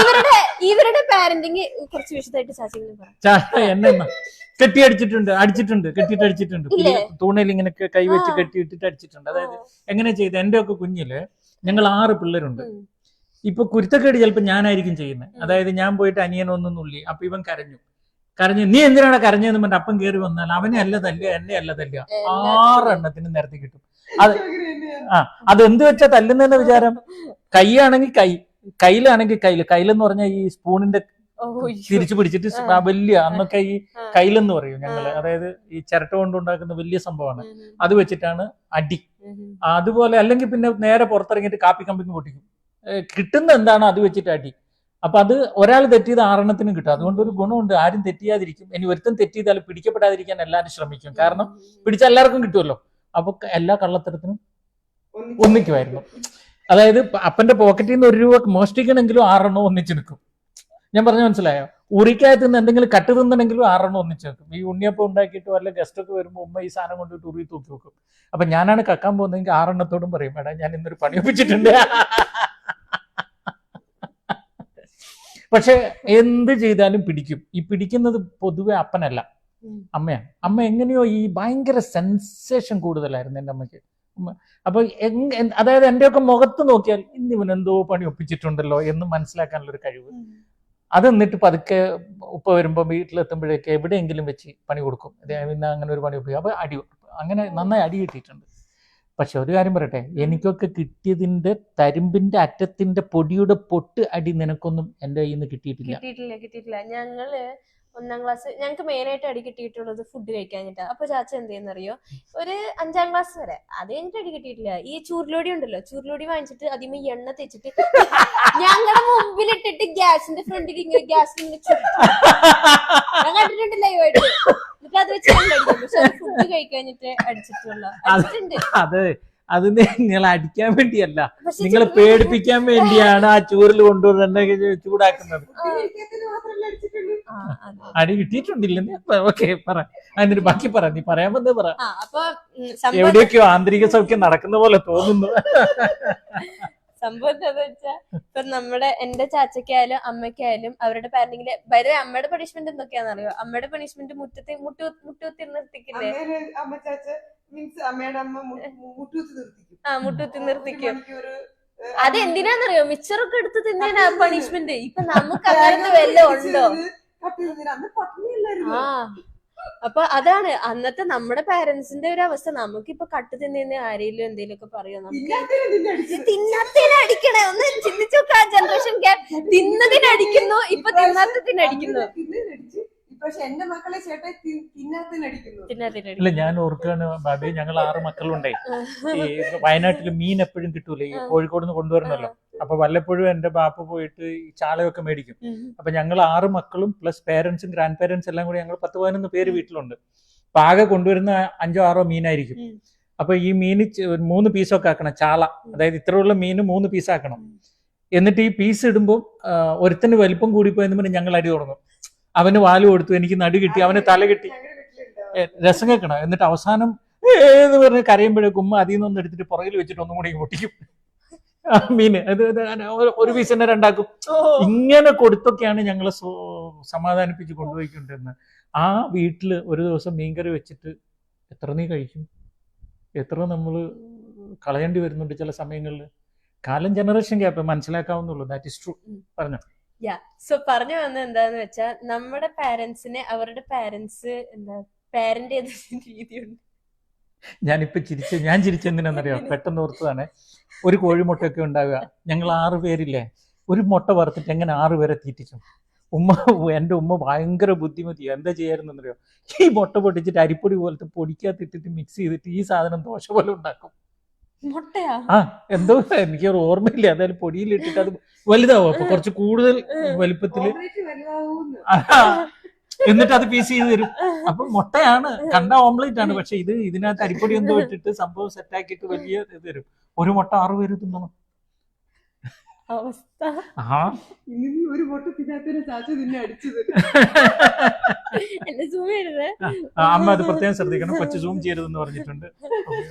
ഇവരുടെ ഇവരുടെ പാരന്റിങ് കുറച്ച് വിശദമായിട്ട് ചാച്ചിങ്ങനെ പറ. ചാ- എന്നെ? കെട്ടിയടിച്ചിട്ടുണ്ട് അടിച്ചിട്ടുണ്ട് കെട്ടിട്ട് അടിച്ചിട്ടുണ്ട്? തൂണയിൽ ഇങ്ങനെ കൈവച്ച്. കെട്ടിയിട്ടിട്ട് അടിച്ചിട്ടുണ്ട്. അതായത് എങ്ങനെ ചെയ്ത്? എന്റെ ഒക്കെ കുഞ്ഞിൽ ഞങ്ങൾ ആറ് പിള്ളേരുണ്ട്. ഇപ്പൊ കുരുത്തക്കേട് ചിലപ്പോൾ ഞാനായിരിക്കും ചെയ്യുന്നത്. അതായത് ഞാൻ പോയിട്ട് അനിയൻ ഒന്നും നുള്ളി അപ്പൊ ഇവൻ കരഞ്ഞു. കരഞ്ഞു. നീ എന്തിനാണ് കരഞ്ഞതെന്ന് പറഞ്ഞിട്ട് അപ്പം കയറി വന്നാൽ അവനെ അല്ല തല്ലുക എന്നെ അല്ല തല്ലുക ആറെണ്ണത്തിന് നിരത്തി കിട്ടും. അത് ആ അത് എന്ത് വെച്ചാ തല്ലുന്ന വിചാരം? കൈയാണെങ്കിൽ കൈ കയ്യിലാണെങ്കിൽ കയ്യിൽ കയ്യിലെന്ന് പറഞ്ഞാൽ ഈ സ്പൂണിന്റെ തിരിച്ചു പിടിച്ചിട്ട് വലിയ അന്നൊക്കെ ഈ. കയ്യിലെന്ന് പറയും ഞങ്ങൾ. അതായത് ഈ ചിരട്ട കൊണ്ടുണ്ടാക്കുന്ന വലിയ സംഭവമാണ്. അത് വെച്ചിട്ടാണ് അടി. അതുപോലെ അല്ലെങ്കിൽ പിന്നെ നേരെ പുറത്തിറങ്ങിയിട്ട് കാപ്പി കമ്പിങ് പൊട്ടിക്കും. കിട്ടുന്ന എന്താണോ അത് വെച്ചിട്ട് അടി. അപ്പൊ അത് ഒരാൾ തെറ്റിയത് ആറെണ്ണത്തിനും കിട്ടും. അതുകൊണ്ട് ഒരു ഗുണമുണ്ട്. ആരും തെറ്റിയാതിരിക്കും. ഇനി ഒരുത്തൻ തെറ്റിയതാൽ പിടിക്കപ്പെടാതിരിക്കാൻ എല്ലാവരും ശ്രമിക്കും. കാരണം പിടിച്ച എല്ലാവർക്കും കിട്ടുമല്ലോ. അപ്പൊ എല്ലാ കള്ളത്തരത്തിനും ഒന്നിക്കുമായിരുന്നു. അതായത് അപ്പന്റെ പോക്കറ്റിൽ നിന്ന് ഒരു രൂപ മോഷ്ടിക്കണമെങ്കിലും ആറെണ്ണം ഒന്നിച്ചു നിൽക്കും. ഞാൻ പറഞ്ഞു മനസ്സിലായോ? ഉറിക്കായത്ത് നിന്ന് എന്തെങ്കിലും കട്ട് തിന്നണമെങ്കിലും ആറെണ്ണം ഒന്നിച്ചു നിൽക്കും. ഈ ഉണ്ണിയപ്പം ഉണ്ടാക്കിയിട്ട് വല്ല ഗസ്റ്റ് ഒക്കെ വരുമ്പോൾ ഉമ്മ ഈ സാധനം കൊണ്ടിട്ട് ഉറി തൂക്കി വെക്കും. അപ്പൊ ഞാനാണ് കക്കാൻ പോകുന്നതെങ്കിൽ ആറെണ്ണത്തോടും പറയും. മേഡം ഞാൻ ഇന്നൊരു പണി ഒപ്പിച്ചിട്ടുണ്ട്. പക്ഷെ എന്ത് ചെയ്താലും പിടിക്കും. ഈ പിടിക്കുന്നത് പൊതുവെ അപ്പനല്ല. അമ്മയാണ് അമ്മ എങ്ങനെയോ ഈ ഭയങ്കര സെൻസേഷൻ കൂടുതലായിരുന്നു എന്റെ അമ്മയ്ക്ക്. അപ്പൊ അതായത് എന്റെയൊക്കെ മുഖത്ത് നോക്കിയാൽ ഇന്ന് ഇവൻ എന്തോ പണി ഒപ്പിച്ചിട്ടുണ്ടല്ലോ എന്ന് മനസ്സിലാക്കാനുള്ള ഒരു കഴിവ്. അത് എന്നിട്ട് പതുക്കെ ഉപ്പ വരുമ്പോൾ വീട്ടിലെത്തുമ്പോഴേക്ക് എവിടെയെങ്കിലും വെച്ച് പണി കൊടുക്കും. ഇന്ന് അങ്ങനെ ഒരു പണി ഒപ്പിക്കും. അപ്പൊ അടി അങ്ങനെ നന്നായി അടി കിട്ടിയിട്ടുണ്ട്. പക്ഷെ ഒരു കാര്യം പറയട്ടെ. എനിക്കൊക്കെ കിട്ടിയതിന്റെ തരുമ്പിന്റെ അറ്റത്തിന്റെ പൊടിയുടെ പൊട്ട് അടി നിനക്കൊന്നും എന്റെ കയ്യിൽ നിന്ന് കിട്ടിയിട്ടില്ല. കിട്ടിയിട്ടില്ല കിട്ടിയിട്ടില്ല. ഞങ്ങൾ ഒന്നാം ക്ലാസ് ഞങ്ങൾക്ക് മെയിൻ ആയിട്ട് അടി കിട്ടിയിട്ടുള്ളത് ഫുഡ് കഴിക്കാഞ്ഞിട്ടാ. അപ്പൊ ചാച്ച എന്ത് ചെയ്യുന്നറിയോ? ഒരു അഞ്ചാം ക്ലാസ് വരെ. അത് കഴിഞ്ഞിട്ട് അടി കിട്ടിയിട്ടില്ല. ഈ ചൂർലോടി ഉണ്ടല്ലോ ചൂർലോടി വാങ്ങിച്ചിട്ട് അതിമ എണ്ണ തേച്ചിട്ട് ഞങ്ങളുടെ മുമ്പിൽ ഇട്ടിട്ട് ഗ്യാസിന്റെ ഫ്രണ്ടിൽ ഇങ്ങനെ ഗ്യാസ് ഇങ്ങനെ ചുറ്റും. ഞാൻ കണ്ടിട്ടുണ്ട് ലൈവായിട്ട് എന്നിട്ട് അത് വെച്ച് ഞങ്ങൾ അടിക്കും പക്ഷെ ഫുഡ് കഴിക്കാഞ്ഞിട്ട് അടിച്ചിട്ടുള്ള അടിച്ചിട്ടുണ്ട്. അത്. അത് നിങ്ങൾ അടിക്കാൻ വേണ്ടിയല്ല. നിങ്ങൾ പേടിപ്പിക്കാൻ വേണ്ടിയാണ് ആ ചൂരിൽ കൊണ്ടുവന്നെ ചൂടാക്കുന്നത്. അടി കിട്ടിയിട്ടുണ്ടില്ലെന്ന് ഓക്കെ പറ. അതിന്റെ ബാക്കി പറ. നീ പറയാൻ വന്നേ പറ. എവിടെയൊക്കെയോ ആന്തരിക സൗഖ്യം നടക്കുന്ന പോലെ തോന്നുന്നു. (laughs) സംഭവം എന്താന്ന് വെച്ചാ ഇപ്പൊ നമ്മുടെ എന്റെ ചാച്ചക്കായാലും അമ്മയ്ക്കായാലും അവരുടെ പാരന്റിങ്ങിൽ വരെ അമ്മയുടെ പണിഷ്മെന്റ് എന്തൊക്കെയാണെന്നറിയോ അമ്മയുടെ പണിഷ്മെന്റ് മുറ്റത്തെ മുട്ടു മുട്ടുകുത്തി നിർത്തിക്കില്ലേ? അമ്മ ചാച്ച മീൻസ് അമ്മയുടെ അമ്മ മു- മു- നിർത്തിക്കും. ആ മുട്ടുകുത്തി നിർത്തിക്കും. അത് എന്തിനാന്നറിയോ? മിച്ചറൊക്കെ എടുത്ത് തിന്നാനാ പണിഷ്മെന്റ് ഇപ്പൊ നമുക്ക് അതായത് വല്ല ഉണ്ടോ? ആ. അപ്പൊ അതാണ് അന്നത്തെ നമ്മുടെ പാരന്റ്സിന്റെ ഒരു അവസ്ഥ. നമുക്കിപ്പൊ കട്ട് തിന്നിന്ന് ആരെങ്കിലും എന്തെങ്കിലും ഒക്കെ പറയോ? നമുക്ക് ഇല്ലാത്തതിനെ നിന്നെ അടിച്ചത്. തിന്നാത്തതിന് അടിക്കണേ. ഒന്ന് ചിന്തിച്ചു നോക്ക് ആ ജനറേഷൻ ഗ്യാപ്പ് തിന്നതിനടിക്കുന്നു ഇപ്പൊ തിന്നാത്തതിന് അടിക്കുന്നു. അന്ന് തിന്നതിന് അടിച്ച് പക്ഷെ എന്റെ മക്കളെ ചേട്ടാ തി- തിന്നാത്തതിന് അടിക്കുന്നു. തിന്നാത്തതിന് ഇല്ല ഞാൻ ഓർക്കാണ് ബാബി ഞങ്ങൾ ആറ് മക്കളുണ്ടേ. ഈ വയനാട്ടിൽ മീൻ എപ്പോഴും കിട്ടൂലേ? ഈ കോഴിക്കോട് നിന്ന് കൊണ്ടുവരണല്ലോ അപ്പൊ വല്ലപ്പോഴും എന്റെ ബാപ്പ പോയിട്ട് ഈ ചാളയൊക്കെ മേടിക്കും. അപ്പൊ ഞങ്ങൾ ആറ് മക്കളും പ്ലസ് പേരൻസും ഗ്രാൻഡ് പേരൻസ് എല്ലാം കൂടി ഞങ്ങൾ പത്ത് പതിനൊന്ന് പേര് വീട്ടിലുണ്ട്. അപ്പൊ ആകെ കൊണ്ടുവരുന്ന അഞ്ചോ ആറോ മീനായിരിക്കും. അപ്പൊ ഈ മീന് മൂന്ന് പീസൊക്കെ ആക്കണം ചാള. അതായത് ഇത്രയുള്ള മീന് മൂന്ന് പീസ് ആക്കണം. എന്നിട്ട് ഈ പീസ് ഇടുമ്പോൾ ഒരുത്തന് വലിപ്പം കൂടിപ്പോയെന്ന് പറഞ്ഞ് ഞങ്ങൾ അടി തുടങ്ങും. അവന് വാൽ കൊടുത്തു എനിക്ക് നടു കിട്ടി അവന് തല കിട്ടി. രസം കേൾക്കണം? എന്നിട്ട് അവസാനം ഏത് പറഞ്ഞ് കരയുമ്പോഴേക്കും ഉമ്മ അതിൽ നിന്നൊന്ന് എടുത്തിട്ട് പുറകിൽ വെച്ചിട്ട് ഒന്നും കൂടി പൊട്ടിക്കും. മീന്. ഒരു- പീസ് തന്നെ രണ്ടാക്കും. ഇങ്ങനെ കൊടുത്തൊക്കെയാണ് ഞങ്ങൾ സമാധാനിപ്പിച്ച് കൊണ്ടുപോയിക്കൊണ്ടിരുന്നത്. ആ വീട്ടിൽ ഒരു ദിവസം മീൻകറി വെച്ചിട്ട് എത്ര നീ കഴിക്കും? എത്ര നമ്മൾ കളയേണ്ടി വരുന്നുണ്ട് ചില സമയങ്ങളിൽ കാലം ജനറേഷൻ ഗ്യാപ്പ് മനസ്സിലാക്കാവുന്നുള്ളൂ. ദാറ്റ് ഇസ് ട്രൂ പറഞ്ഞു. യാ സോ പറഞ്ഞു വന്നത് എന്താന്ന് വെച്ചാൽ നമ്മുടെ പാരന്റ്സിനെ അവരുടെ പാരന്റ്സ് എന്താ പാരന്റ് ചെയ്ത രീതിയുണ്ട്. ഞാനിപ്പോ ചിരിച്ച ഞാൻ ചിരിച്ചെന്തിനാണെന്നറിയാം പെട്ടെന്ന് ഓർത്തതാണ്. ഒരു കോഴിമുട്ടയൊക്കെ ഉണ്ടാവുക. ഞങ്ങൾ ആറ് പേരില്ലേ? ഒരു മുട്ട വറുത്തിട്ട് എങ്ങനെ ആറ് പേരെ തീറ്റിച്ചു? ഉമ്മ എന്റെ ഉമ്മ ഭയങ്കര ബുദ്ധിമുട്ടിയാണ് എന്താ ചെയ്യാറുണ്ടെന്നറിയോ ഈ മുട്ട പൊട്ടിച്ചിട്ട് അരിപ്പൊടി പോലത്തെ പൊടിക്കകത്തിട്ടിട്ട് മിക്സ് ചെയ്തിട്ട് ഈ സാധനം ദോശ പോലെ ഉണ്ടാക്കും. മുട്ടയാ? ആ എന്തോ എനിക്ക് ഓർമ്മയില്ല. അതായത് പൊടിയിലിട്ടിട്ട് അത് വലുതാവും. അപ്പൊ കുറച്ച് കൂടുതൽ വലുപ്പത്തിൽ എന്നിട്ട് അത് പീസ് ചെയ്ത് തരും. അപ്പൊ മുട്ടയാണ് കണ്ട ഓംലേറ്റ് ആണ്. പക്ഷെ ഇത് ഇതിനകത്ത് അരിപ്പൊടി എന്തോ ഇട്ടിട്ട് സംഭവം സെറ്റ് ആക്കിയിട്ട് വലിയ ഇത് തരും. ഒരു മുട്ട ആറ് പേര് തിന്നണം. അവസ്ഥ. ഒരു അമ്മ അത് പ്രത്യേകം ശ്രദ്ധിക്കണം. കൊച്ചു സൂം ചെയ്യരുതെന്ന് പറഞ്ഞിട്ടുണ്ട്.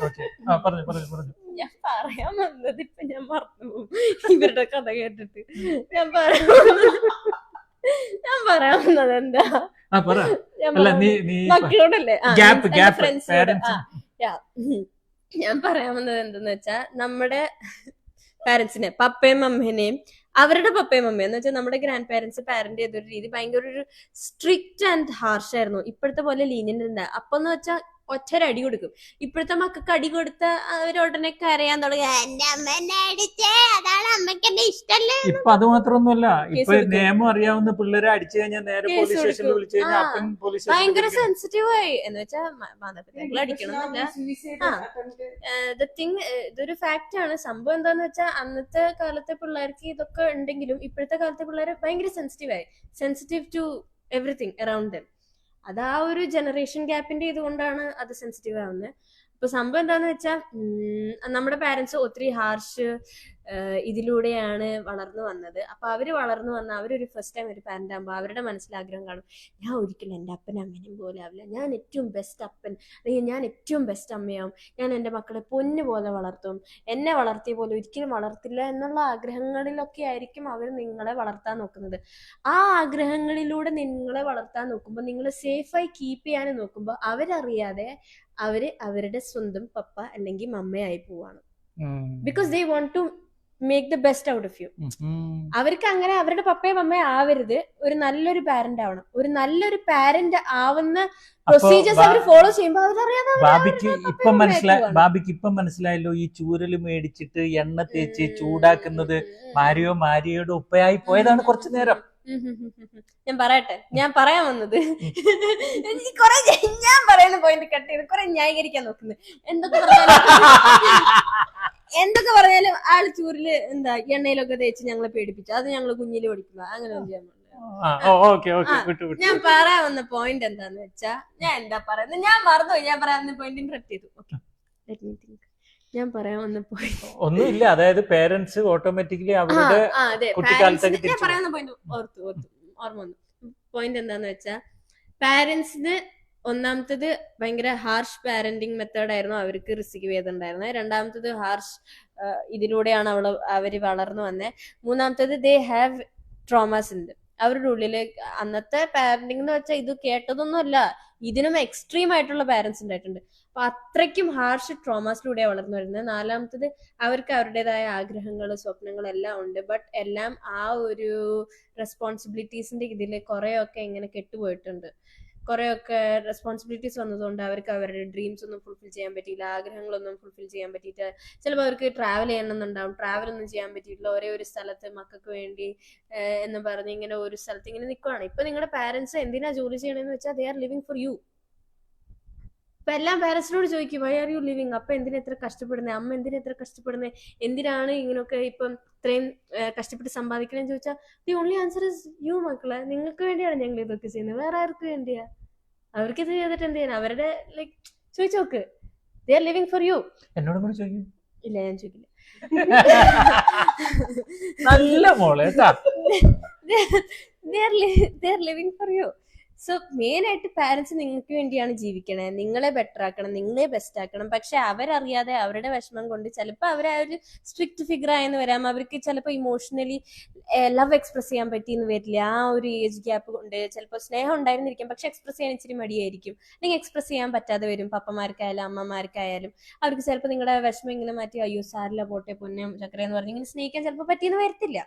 ഓക്കെ പറഞ്ഞു പറഞ്ഞു പറഞ്ഞു. ഞാൻ പറയാൻ വന്നത് ഇപ്പൊ ഞാൻ മറന്നു ഇവരുടെ കഥ കേട്ടിട്ട്. ഞാൻ പറയാൻ (laughs) ഞാൻ പറയാൻ വന്നത് എന്താ? ആ പറ. അല്ല നീ നീ മക്കളോടല്ലേ? Gap gap. ഞാൻ പറയാൻ വന്നത് എന്തെന്ന് വെച്ചാ നമ്മുടെ പാരന്റ്സിനെ പപ്പയും അമ്മേനെയും അവരുടെ പപ്പയും മമ്മയും എന്ന് വെച്ചാൽ നമ്മുടെ ഗ്രാൻഡ് പാരന്റ്സ് പാരന്റ് ചെയ്തൊരു രീതി ഭയങ്കര ഒരു സ്ട്രിക്റ്റ് ആൻഡ് ഹാർഷ് ആയിരുന്നു. ഇപ്പോഴത്തെ പോലെ ലീനിയന്റ് ഉണ്ട് അപ്പൊ എന്ന് വെച്ചാൽ ഒറ്റര അടി കൊടുക്കും. ഇപ്പോഴത്തെ മക്കൾക്ക് അടി കൊടുത്ത അവരുടനെ കരയാൻ തുടങ്ങി എന്റെ അമ്മ എന്നെ അടിച്ചേ അതാണ് അമ്മയ്ക്ക് ഇഷ്ടല്ലേ? ഇപ്പൊ അത് മാത്രമൊന്നുമല്ല ഇപ്പൊ നിയമം അറിയാവുന്ന പിള്ളേരെ അടിച്ചു കഴിഞ്ഞാൽ നേരെ പോലീസ് സ്റ്റേഷനിൽ വിളിച്ചു കഴിഞ്ഞാൽ അപ്പം അപ്പൻ പോലീസ് ഭയങ്കര സെൻസിറ്റീവ് ആയി എന്ന് വെച്ചാൽ മാതാപിതാക്കൾ അടിക്കണം തിങ് ഇതൊരു ഫാക്റ്റ് ആണ്. സംഭവം എന്താന്ന് വെച്ചാൽ അന്നത്തെ കാലത്തെ പിള്ളേർക്ക് ഇതൊക്കെ ഉണ്ടെങ്കിലും ഇപ്പോഴത്തെ കാലത്തെ പിള്ളേർ ഭയങ്കര സെൻസിറ്റീവ് ആയി sensitive to everything around them അത് ആ ഒരു ജനറേഷൻ ഗ്യാപ്പിന്റെ ഇതുകൊണ്ടാണ് അത് സെൻസിറ്റീവ് ആവുന്നത് അപ്പൊ സംഭവം എന്താന്ന് വെച്ചാൽ നമ്മുടെ പാരന്റ്സ് ഒത്തിരി ഹാർഷ് ഇതിലൂടെയാണ് വളർന്നു വന്നത്. അപ്പൊ അവർ വളർന്നു വന്ന അവരൊരു ഫസ്റ്റ് ടൈം ഒരു പാരന്റ് ആകുമ്പോൾ അവരുടെ മനസ്സിൽ ആഗ്രഹം കാണും. ഞാൻ ഒരിക്കലും എന്റെ അപ്പനും അമ്മനും പോലെ ആവില്ല ഞാൻ ഏറ്റവും ബെസ്റ്റ് അപ്പൻ അല്ലെങ്കിൽ ഞാൻ ഏറ്റവും ബെസ്റ്റ് അമ്മയാവും. ഞാൻ എന്റെ മക്കളെ പൊന്നു പോലെ വളർത്തും. എന്നെ വളർത്തിയ പോലെ ഒരിക്കലും വളർത്തില്ല എന്നുള്ള ആഗ്രഹങ്ങളിലൊക്കെ ആയിരിക്കും അവർ നിങ്ങളെ വളർത്താൻ നോക്കുന്നത്. ആ ആഗ്രഹങ്ങളിലൂടെ നിങ്ങളെ വളർത്താൻ നോക്കുമ്പോൾ നിങ്ങൾ സേഫായി കീപ്പ് ചെയ്യാൻ നോക്കുമ്പോൾ അവരറിയാതെ അവർ അവരുടെ സ്വന്തം പപ്പ അല്ലെങ്കിൽ മമ്മയായി പോവാണ്. Because they want to make the best out of you അവർക്ക് അങ്ങനെ അവരുടെ പപ്പയും അമ്മയും ആവരുത്. ഒരു നല്ലൊരു പാരന്റ് ആവണം. ഒരു നല്ലൊരു പാരന്റ് ആവുന്ന പ്രൊസീജിയേഴ്സ് അവർ ഫോളോ ചെയ്യുമ്പോൾ അവരറിയാതെ ബാബിക്ക് ഇപ്പം പപ്പയും മനസ്സിലായി അമ്മയും ബാബിക്ക് ഇപ്പം മനസ്സിലായല്ലോ ഈ ചൂരൽ മേടിച്ചിട്ട് എണ്ണ തേച്ച് ചൂടാക്കുന്നത് മാരിയോ മാരിയോയുടെ ഉപ്പയായി പോയതാണ് കുറച്ചു നേരം. ഞാൻ പറയട്ടെ. ഞാൻ പറയാൻ വന്നത്. കുറെ ഞാൻ പറയുന്ന പോയിന്റ് കട്ട് ചെയ്ത് കൊറേ ന്യായീകരിക്കാൻ നോക്കുന്നത്. എന്തൊക്കെ എന്തൊക്കെ പറഞ്ഞാലും ആൾ ചൂരിൽ എന്താ എണ്ണയിലൊക്കെ തേച്ച് ഞങ്ങളെ പേടിപ്പിച്ചു. അത് ഞങ്ങൾ കുഞ്ഞിൽ പഠിക്കുന്ന അങ്ങനെ ഒന്നും ചെയ്യാൻ ഞാൻ പറയാൻ വന്ന പോയിന്റ് എന്താന്ന് വെച്ചാ ഞാൻ എന്താ പറയുന്നത് ഞാൻ മറന്നുപോയി ഞാൻ പറയാൻ വന്ന പോയിന്റ് ഇൻട്രക്ട് ചെയ്തു. ഞാൻ പറയാൻ വന്ന പോയിന്റ് ഒന്നുമില്ല അതായത് പേരൻസ് ഓട്ടോമാറ്റിക്കലി അവരുടെ. ഞാൻ പറയാവുന്ന പോയിന്റ് ഓർത്തു ഓർത്തു ഓർമ്മ വന്നു. പോയിന്റ് എന്താന്ന് വെച്ചാ പാരന്റ്സിന് ഒന്നാമത്തത് ഭയങ്കര ഹാർഷ് പാരന്റിങ് മെത്തേഡ് ആയിരുന്നു അവർക്ക് റിസീവ് ചെയ്തിട്ടുണ്ടായിരുന്നത് രണ്ടാമത്തത് ഹാർഷ് ഇതിലൂടെയാണ് അവൾ അവർ വളർന്നു വന്നത് മൂന്നാമത്തത് ദേ ഹാവ് ട്രോമാസ് ഉണ്ട്. അവരുടെ ഉള്ളിൽ അന്നത്തെ പാരന്റിംഗ് എന്ന് വെച്ചാൽ ഇത് കേട്ടതൊന്നുമല്ല ഇതിനും എക്സ്ട്രീം ആയിട്ടുള്ള പാരന്റ്സ് ഉണ്ടായിട്ടുണ്ട്. അപ്പൊ അത്രയ്ക്കും ഹാർഷ് ട്രോമാസിലൂടെയാണ് വളർന്നു വരുന്നത്. നാലാമത്തത് അവർക്ക് അവരുടേതായ ആഗ്രഹങ്ങൾ സ്വപ്നങ്ങൾ എല്ലാം ഉണ്ട്. ബട്ട് എല്ലാം ആ ഒരു റെസ്പോൺസിബിലിറ്റീസിന്റെ ഇതിൽ കുറെയൊക്കെ ഇങ്ങനെ കെട്ടുപോയിട്ടുണ്ട്. കുറെയൊക്കെ റെസ്പോൺസിബിലിറ്റീസ് വന്നതുകൊണ്ട് അവർക്ക് അവരുടെ ഡ്രീംസ് ഒന്നും ഫുൾഫിൽ ചെയ്യാൻ പറ്റിയില്ല ആഗ്രഹങ്ങളൊന്നും ഫുൾഫിൽ ചെയ്യാൻ പറ്റിയിട്ട് ചിലപ്പോൾ അവർക്ക് ട്രാവൽ ചെയ്യണമെന്നുണ്ടാവും. ട്രാവൽ ഒന്നും ചെയ്യാൻ പറ്റിയിട്ടില്ല. ഒരേ ഒരു സ്ഥലത്ത് മക്കൾക്ക് വേണ്ടി എന്ന് പറഞ്ഞ് ഇങ്ങനെ ഒരു സ്ഥലത്ത് ഇങ്ങനെ നിൽക്കുവാണ് ഇപ്പൊ നിങ്ങളുടെ പാരന്റ്സ് എന്തിനാ ജോലി ചെയ്യണമെന്ന് വെച്ചാൽ they are living for you ഇപ്പൊ എല്ലാം പാരന്റ്സിനോട് ചോദിക്കും വൈ ആർ യു ലിവിങ് അപ്പൊ എന്തിനാ എത്ര കഷ്ടപ്പെടുന്നത് അമ്മ എന്തിനാ എത്ര കഷ്ടപ്പെടുന്നത് എന്തിനാണ് ഇങ്ങനെയൊക്കെ ഇപ്പം ഇത്രയും കഷ്ടപ്പെട്ട് സമ്പാദിക്കണമെന്ന് ചോദിച്ചാൽ the only answer is you മക്കളെ. നിങ്ങൾക്ക് വേണ്ടിയാണ് ഞങ്ങൾ ഇതൊക്കെ ചെയ്യുന്നത്. വേറെ ആർക്ക് വേണ്ടിയാ? അവർക്ക് ഇത് ചെയ്തിട്ട് എന്ത് ചെയ്യാൻ അവരുടെ ലൈക്ക് ചോദിച്ചു നോക്ക്. They are living for you എന്നോട് കൂടി ചോദിക്കും. ഇല്ല ഞാൻ ചോദിക്കില്ല. നല്ല മോളെ they are living for they so main ആയിട്ട് പാരന്റ്സ് നിങ്ങൾക്ക് വേണ്ടിയാണ് ജീവിക്കണേ. നിങ്ങളെ ബെറ്റർ ആക്കണം നിങ്ങളെ ബെസ്റ്റ് ആക്കണം. പക്ഷെ അവരറിയാതെ അവരുടെ വിഷമം കൊണ്ട് ചിലപ്പോൾ അവർ ആ ഒരു സ്ട്രിക്റ്റ് ഫിഗർ ആയെന്ന് വരാം. അവർക്ക് ചിലപ്പോൾ ഇമോഷണലി ലവ് എക്സ്പ്രസ് ചെയ്യാൻ പറ്റിയെന്ന് വരില്ല. ആ ഒരു ഏജ് ഗ്യാപ്പ് കൊണ്ട് ചിലപ്പോൾ സ്നേഹം ഉണ്ടായിരുന്നിരിക്കും. പക്ഷെ എക്സ്പ്രസ് ചെയ്യാൻ ഇച്ചിരി മടിയായിരിക്കും. അല്ലെങ്കിൽ എക്സ്പ്രസ് ചെയ്യാൻ പറ്റാതെ വരും. പപ്പമാർക്കായാലും അമ്മമാർക്കായാലും. അവർക്ക് ചിലപ്പോൾ നിങ്ങളുടെ വിഷമം ഇങ്ങനെ മാറ്റി അയ്യോ സാരില്ല പോട്ടെ പൊന്നെ ചക്കര എന്ന് പറഞ്ഞ് ഇങ്ങനെ സ്നേഹിക്കാൻ ചിലപ്പോൾ പറ്റിയെന്ന് വരത്തില്ല.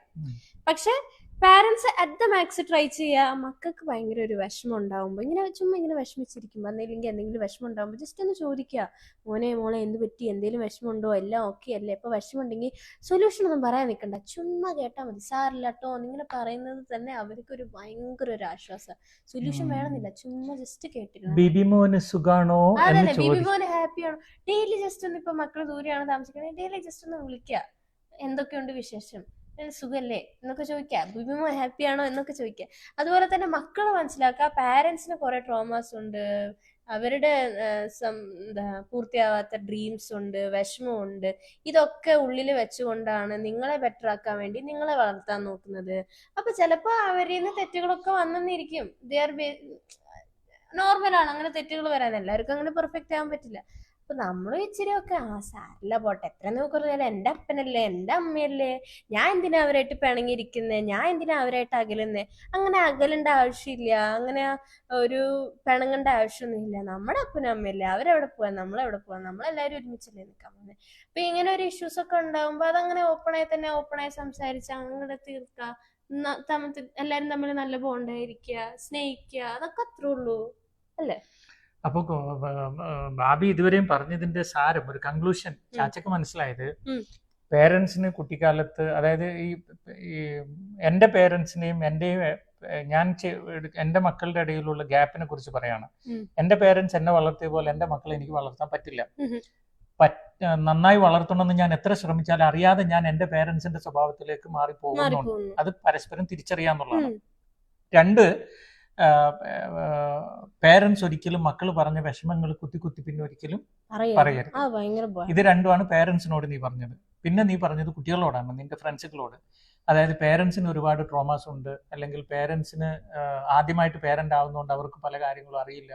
പക്ഷെ parents at the max try ചെയ്യുക മക്കൾക്ക് ഭയങ്കര ഒരു വിഷമം ഉണ്ടാവുമ്പോൾ ഇങ്ങനെ ചുമ്മാ ഇങ്ങനെ വിഷമിച്ചിരിക്കുമ്പോൾ എന്തെങ്കിലും എന്തെങ്കിലും വിഷമം ഉണ്ടാവുമ്പോൾ ജസ്റ്റ് ഒന്ന് ചോദിക്കുക മോനെ മോളെ എന്ത് പറ്റി? എന്തെങ്കിലും വിഷമമുണ്ടോ? എല്ലാം ഓക്കെ അല്ലേ? ഇപ്പോൾ വിഷമമുണ്ടെങ്കിൽ സൊല്യൂഷൻ ഒന്നും പറയാൻ നിൽക്കണ്ട ചുമ്മാ കേട്ടാൽ മതി. സാറില്ല കേട്ടോ എന്നിങ്ങനെ പറയുന്നത് തന്നെ അവർക്കൊരു ഭയങ്കര ഒരു ആശ്വാസം. സൊല്യൂഷൻ. വേണമെന്നില്ല. ചുമ്മാ ജസ്റ്റ് കേട്ടിരുന്നു ബിബി മോന് സുഖാണോ അതെ ബിബി മോനെ ഹാപ്പിയാണോ ഡെയിലി ജസ്റ്റ് ഒന്ന് ഇപ്പൊ മക്കൾ ദൂരെയാണ് താമസിക്കുന്നത്. ഡെയിലി ജസ്റ്റ് ഒന്ന് വിളിക്കുക എന്തൊക്കെയുണ്ട് വിശേഷം? സുഖല്ലേ? എന്നൊക്കെ ചോദിക്കുക ബിബി ഹാപ്പി ആണോ എന്നൊക്കെ ചോദിക്കുക അതുപോലെ തന്നെ മക്കൾ മനസ്സിലാക്കുക പാരന്റ്സിന് കുറെ ട്രോമാസ് ഉണ്ട്. അവരുടെ എന്താ പൂർത്തിയാവാത്ത ഡ്രീംസ് ഉണ്ട് വിഷമമുണ്ട് ഇതൊക്കെ ഉള്ളിൽ വെച്ചുകൊണ്ടാണ് നിങ്ങളെ ബെറ്റർ ആക്കാൻ വേണ്ടി നിങ്ങളെ വളർത്താൻ നോക്കുന്നത്. അപ്പൊ ചിലപ്പോ അവരിൽ നിന്ന് തെറ്റുകളൊക്കെ വന്നെന്നിരിക്കും. ദേ ആർ നോർമലാണ് അങ്ങനെ തെറ്റുകൾ വരാൻ എല്ലാവർക്കും അങ്ങനെ പെർഫെക്റ്റ് ആവാൻ പറ്റില്ല. അപ്പൊ നമ്മൾ ഇച്ചിരി ഒക്കെ ആ സാരില്ല പോട്ടെ. എത്ര പറഞ്ഞാലും എന്റെ അപ്പനല്ലേ എന്റെ അമ്മയല്ലേ. ഞാൻ എന്തിനാ അവരായിട്ട് പിണങ്ങിയിരിക്കുന്നേ? ഞാൻ എന്തിനാ അവരായിട്ട് അകലുന്നേ? അങ്ങനെ അകലണ്ട ആവശ്യമില്ല. അങ്ങനെ ഒരു പിണങ്ങണ്ട ആവശ്യമൊന്നുമില്ല. നമ്മുടെ അപ്പനും അമ്മയല്ലേ. അവരെവിടെ പോവാൻ നമ്മളെവിടെ പോവാൻ നമ്മളെല്ലാവരും ഒരുമിച്ചല്ലേ നിൽക്കാൻ പോകുന്നത് അപ്പൊ ഇങ്ങനെ ഒരു ഇഷ്യൂസ് ഒക്കെ ഉണ്ടാകുമ്പോൾ അതങ്ങനെ ഓപ്പണായി തന്നെ ഓപ്പണായി സംസാരിച്ച് അങ്ങനെ തമ്മിൽ എല്ലാരും തമ്മിൽ നല്ല ബോണ്ടായിരിക്കുക സ്നേഹിക്കുക അതൊക്കെ അത്രേ ഉള്ളൂ. അപ്പൊ ബ- ബാബി ഇതുവരെയും പറഞ്ഞതിന്റെ സാരം ഒരു കൺക്ലൂഷൻ ചാച്ചക്ക് മനസ്സിലായത്. പേരൻസിന് കുട്ടിക്കാലത്ത് അതായത് ഈ എന്റെ എന്റെ പേരൻസിനെയും എന്റെയും ഞാൻ എന്റെ എന്റെ മക്കളുടെ ഇടയിലുള്ള ഗ്യാപ്പിനെ കുറിച്ച് പറയാണ്. എന്റെ എന്റെ പേരൻസ് എന്നെ വളർത്തിയ പോലെ എന്റെ മക്കളെ എനിക്ക് വളർത്താൻ പറ്റില്ല. നന്നായി വളർത്തണമെന്ന് ഞാൻ എത്ര ശ്രമിച്ചാലും അറിയാതെ ഞാൻ എന്റെ പേരൻസിന്റെ സ്വഭാവത്തിലേക്ക് മാറി പോകുന്നുണ്ട് അത് പരസ്പരം തിരിച്ചറിയാന്നുള്ളതാണ്. രണ്ട് പേരൻസ് ഒരിക്കലും മക്കൾ പറഞ്ഞ വിഷമങ്ങൾ കുത്തി കുത്തി പിന്നെ ഒരിക്കലും പറയരുത്. ഇത് രണ്ടുമാണ് പേരൻസിനോട് നീ പറഞ്ഞത്. പിന്നെ നീ പറഞ്ഞത് കുട്ടികളോടാണ് നിന്റെ ഫ്രണ്ട്സുകളോട് അതായത് പേരൻസിന് ഒരുപാട് ട്രോമാസ് ഉണ്ട്. അല്ലെങ്കിൽ പേരൻസിന് ആദ്യമായിട്ട് പേരന്റ് ആവുന്നതുകൊണ്ട് അവർക്ക് പല കാര്യങ്ങളും അറിയില്ല.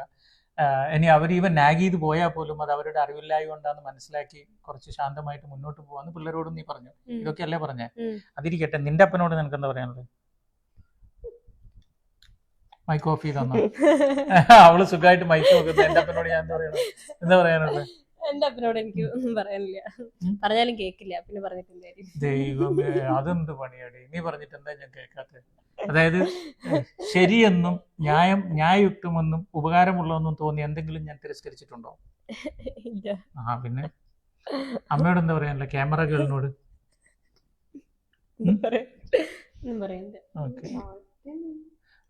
ഇനി അവർ ഈവൻ നാഗ് ചെയ്ത് പോയാൽ പോലും അത് അവരുടെ അറിവില്ലായ്മ കൊണ്ടാന്ന് മനസ്സിലാക്കി കുറച്ച് ശാന്തമായിട്ട് മുന്നോട്ട് പോകാന്ന് പിള്ളേരോടും നീ പറഞ്ഞു. ഇതൊക്കെ ഇതൊക്കെയല്ലേ പറഞ്ഞേ? അതിരിക്കട്ടെ നിന്റെ അപ്പനോട് നിനക്ക് എന്താ പറയാനുള്ളത്? മൈക്ക് ഓഫ് ചെയ്ത് തന്നോ (laughs) അവൾ സുഖമായിട്ട് മൈക്ക് നോക്കുന്നു. എന്റെ അപ്പനോട് ഞാൻ എന്താ പറയണത്? എന്താ പറയാനുള്ളത്? എന്റെ അപ്പനോട് എനിക്ക് ഒന്നും പറയാനില്ല. പറഞ്ഞാലും കേക്കില്ല. പിന്നെ പറഞ്ഞിട്ട് കാര്യം ദൈവമേ അതെന്ത് പണിയാടി? നീ പറഞ്ഞിട്ട് എന്താ ഞാൻ കേൾക്കാത്തത് അതായത് (laughs) ശരിയെന്നും ന്യായം ന്യായയുക്തമെന്നും ഉപകാരമുള്ളതെന്നും തോന്നി എന്തെങ്കിലും ഞാൻ തിരസ്കരിച്ചിട്ടുണ്ടോ? ആ പിന്നെ? അമ്മയോട് എന്താ പറയാനില്ല ക്യാമറ ഗേളിനോട്? പറയാ-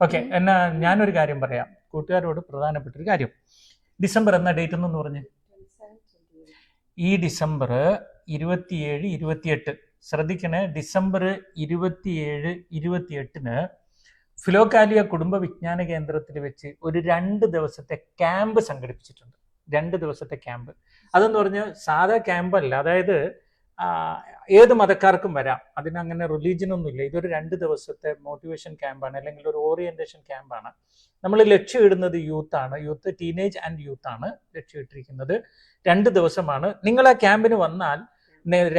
ഓക്കെ എന്നാ ഞാനൊരു കാര്യം പറയാം. കൂട്ടുകാരോട് പ്രധാനപ്പെട്ട ഒരു കാര്യം. ഡിസംബർ എന്ന ഡേറ്റ് എന്നൊന്ന് പറഞ്ഞ്. ഈ ഡിസംബർ ഇരുപത്തിയേഴ് ഇരുപത്തിയെട്ട്. ശ്രദ്ധിക്കണേ ഡിസംബർ ഇരുപത്തിയേഴ് ഇരുപത്തിയെട്ടിന് ഫിലോകാലിയ കുടുംബ വിജ്ഞാന കേന്ദ്രത്തിൽ വെച്ച് ഒരു രണ്ട് ദിവസത്തെ ക്യാമ്പ് സംഘടിപ്പിച്ചിട്ടുണ്ട്. രണ്ട് ദിവസത്തെ ക്യാമ്പ്. അതെന്ന് പറഞ്ഞ് സാധാ ക്യാമ്പല്ല അതായത് ഏത് മതക്കാർക്കും വരാം. അതിനങ്ങനെ റിലീജിയൻ ഒന്നുമില്ല. ഇതൊരു രണ്ട് ദിവസത്തെ മോട്ടിവേഷൻ ക്യാമ്പാണ് അല്ലെങ്കിൽ ഒരു ഓറിയന്റേഷൻ ക്യാമ്പാണ് നമ്മൾ ലക്ഷ്യമിടുന്നത് യൂത്ത് ആണ്. യൂത്ത് ടീനേജ് ആൻഡ് യൂത്ത് ആണ് ലക്ഷ്യമിട്ടിരിക്കുന്നത് രണ്ട് ദിവസമാണ്. നിങ്ങൾ ആ ക്യാമ്പിന് വന്നാൽ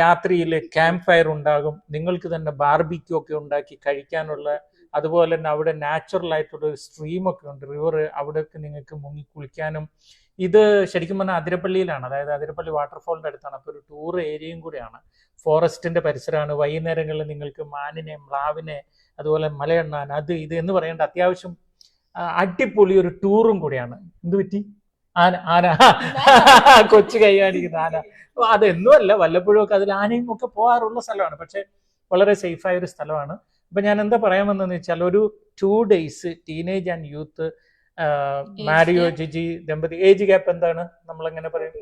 രാത്രിയിൽ ക്യാമ്പ് ഫയർ ഉണ്ടാകും. നിങ്ങൾക്ക് തന്നെ ബാർബിക്യൂ ഒക്കെ ഉണ്ടാക്കി കഴിക്കാനുള്ള അതുപോലെ തന്നെ അവിടെ നാച്ചുറൽ ആയിട്ടുള്ള ഒരു സ്ട്രീമൊക്കെ ഉണ്ട്. റിവർ അവിടെയൊക്കെ നിങ്ങൾക്ക് മുങ്ങി കുളിക്കാനും ഇത് ശരിക്കും പറഞ്ഞാൽ അതിരപ്പള്ളിയിലാണ്. അതായത് അതിരപ്പള്ളി വാട്ടർഫോളിന്റെ അടുത്താണ്. അപ്പോൾ ഒരു ടൂർ ഏരിയയും കൂടിയാണ്. ഫോറസ്റ്റിന്റെ പരിസരമാണ്. വൈകുന്നേരങ്ങളിൽ നിങ്ങൾക്ക് മാനിനെ മ്ലാവിനെ അതുപോലെ മലയെണ്ണാൻ അത് ഇത് എന്ന് പറയേണ്ട അത്യാവശ്യം അടിപൊളി ഒരു ടൂറും കൂടിയാണ്. എന്ത് പറ്റി? ആന ആന. കൊച്ചു കൈകാണിക്കുന്ന ആന. അതെന്നുമല്ല അതൊന്നുമല്ല വല്ലപ്പോഴും ഒക്കെ അതിൽ ആനയും ഒക്കെ പോകാറുള്ള സ്ഥലമാണ്. പക്ഷെ വളരെ സേഫായ ഒരു സ്ഥലമാണ്. അപ്പൊ ഞാൻ എന്താ പറയാൻ വന്നതെന്ന് വെച്ചാൽ ഒരു two days teenage and youth Mario? Jiji ദമ്പതി ഏജ് ഗ്യാപ്പ് എന്താണ്? നമ്മൾ എങ്ങനെ പറയും?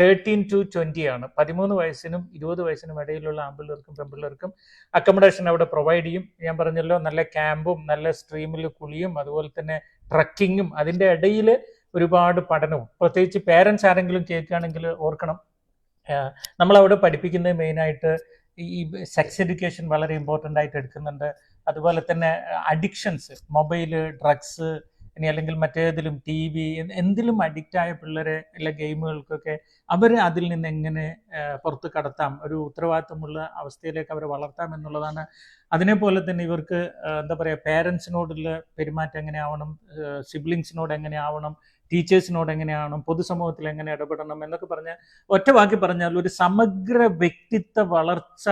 തേർട്ടീൻ ടു ട്വന്റി ആണ്. പതിമൂന്ന് വയസ്സിനും ഇരുപത് വയസ്സിനും ഇടയിലുള്ള ആമ്പിള്ളേർക്കും പെൺപിള്ളേർക്കും അക്കോമഡേഷൻ അവിടെ പ്രൊവൈഡ് ചെയ്യും. ഞാൻ പറഞ്ഞല്ലോ നല്ല ക്യാമ്പും നല്ല സ്ട്രീമിൽ കുളിയും അതുപോലെ തന്നെ ട്രക്കിങ്ങും അതിന്റെ ഇടയിൽ ഒരുപാട് പഠനവും. പ്രത്യേകിച്ച് പേരൻസ് ആരെങ്കിലും കേൾക്കുകയാണെങ്കിൽ ഓർക്കണം. നമ്മളവിടെ പഠിപ്പിക്കുന്നത് മെയിനായിട്ട് ഈ സെക്സ് എഡ്യൂക്കേഷൻ വളരെ ഇമ്പോർട്ടന്റ് ആയിട്ട് എടുക്കുന്നുണ്ട്. അതുപോലെ തന്നെ അഡിക്ഷൻസ് മൊബൈൽ ഡ്രഗ്സ് ഇനി അല്ലെങ്കിൽ മറ്റേതിലും ടി വി എന്തിലും അഡിക്റ്റ് ആയ പിള്ളേരെ അല്ല ഗെയിമുകൾക്കൊക്കെ അവർ അതിൽ നിന്ന് എങ്ങനെ പുറത്ത് കടത്താം? ഒരു ഉത്തരവാദിത്തമുള്ള അവസ്ഥയിലേക്ക് അവരെ വളർത്താം എന്നുള്ളതാണ്. അതിനെപ്പോലെ തന്നെ ഇവർക്ക് എന്താ പറയുക പേരൻസിനോടുള്ള പെരുമാറ്റം എങ്ങനെയാവണം? സിബ്ലിങ്സിനോട് എങ്ങനെയാവണം? ടീച്ചേഴ്സിനോട് എങ്ങനെയാണ് പൊതുസമൂഹത്തിൽ എങ്ങനെ ഇടപെടണം? എന്നൊക്കെ പറഞ്ഞാൽ ഒറ്റ വാക്കി പറഞ്ഞാൽ ഒരു സമഗ്ര വ്യക്തിത്വ വളർച്ച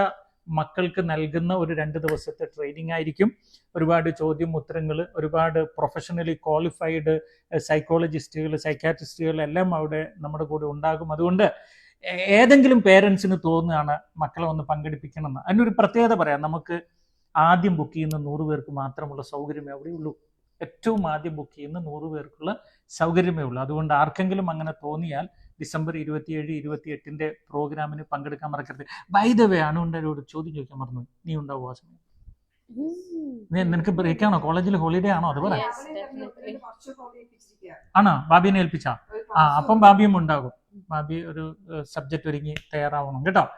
മക്കൾക്ക് നൽകുന്ന ഒരു രണ്ട് ദിവസത്തെ ട്രെയിനിങ് ആയിരിക്കും. ഒരുപാട് ചോദ്യം ഉത്തരങ്ങൾ ഒരുപാട് പ്രൊഫഷണലി ക്വാളിഫൈഡ് സൈക്കോളജിസ്റ്റുകൾ സൈക്കാട്രിസ്റ്റുകൾ എല്ലാം അവിടെ നമ്മുടെ കൂടെ ഉണ്ടാകും. അതുകൊണ്ട് ഏതെങ്കിലും പേരൻസിന് തോന്നുകയാണ് മക്കളെ ഒന്ന് പങ്കെടുപ്പിക്കണം എന്ന് അതിനൊരു പ്രത്യേകത പറയാം. നമുക്ക് ആദ്യം ബുക്ക് ചെയ്യുന്ന നൂറ് പേർക്ക് മാത്രമുള്ള സൗകര്യമേ അവിടെയുള്ളൂ. ഏറ്റവും ആദ്യം ബുക്ക് ചെയ്യുന്ന നൂറ് പേർക്കുള്ള സൗകര്യമേ ഉള്ളൂ. അതുകൊണ്ട് ആർക്കെങ്കിലും അങ്ങനെ തോന്നിയാൽ ഡിസംബർ ഇരുപത്തിയേഴ് ഇരുപത്തി എട്ടിന്റെ പ്രോഗ്രാമിന് പങ്കെടുക്കാൻ മറക്കരുത്. ബൈ ദ വേ അനുണ്ടോട് ചോദ്യം ചോദിക്കാൻ മറന്നു. നീ ഉണ്ടാവും ആ സമയം? നീ- നിനക്ക് ബ്രേക്ക് ആണോ? കോളേജിൽ ഹോളിഡേ ആണോ? അത് പറ. ആണോ? ബാബിനെ ഏൽപ്പിച്ചാ? ആ അപ്പം ബാബിയും ഉണ്ടാകും. ബാബി ഒരു സബ്ജക്റ്റ് ഒരുങ്ങി തയ്യാറാവണം കേട്ടോ?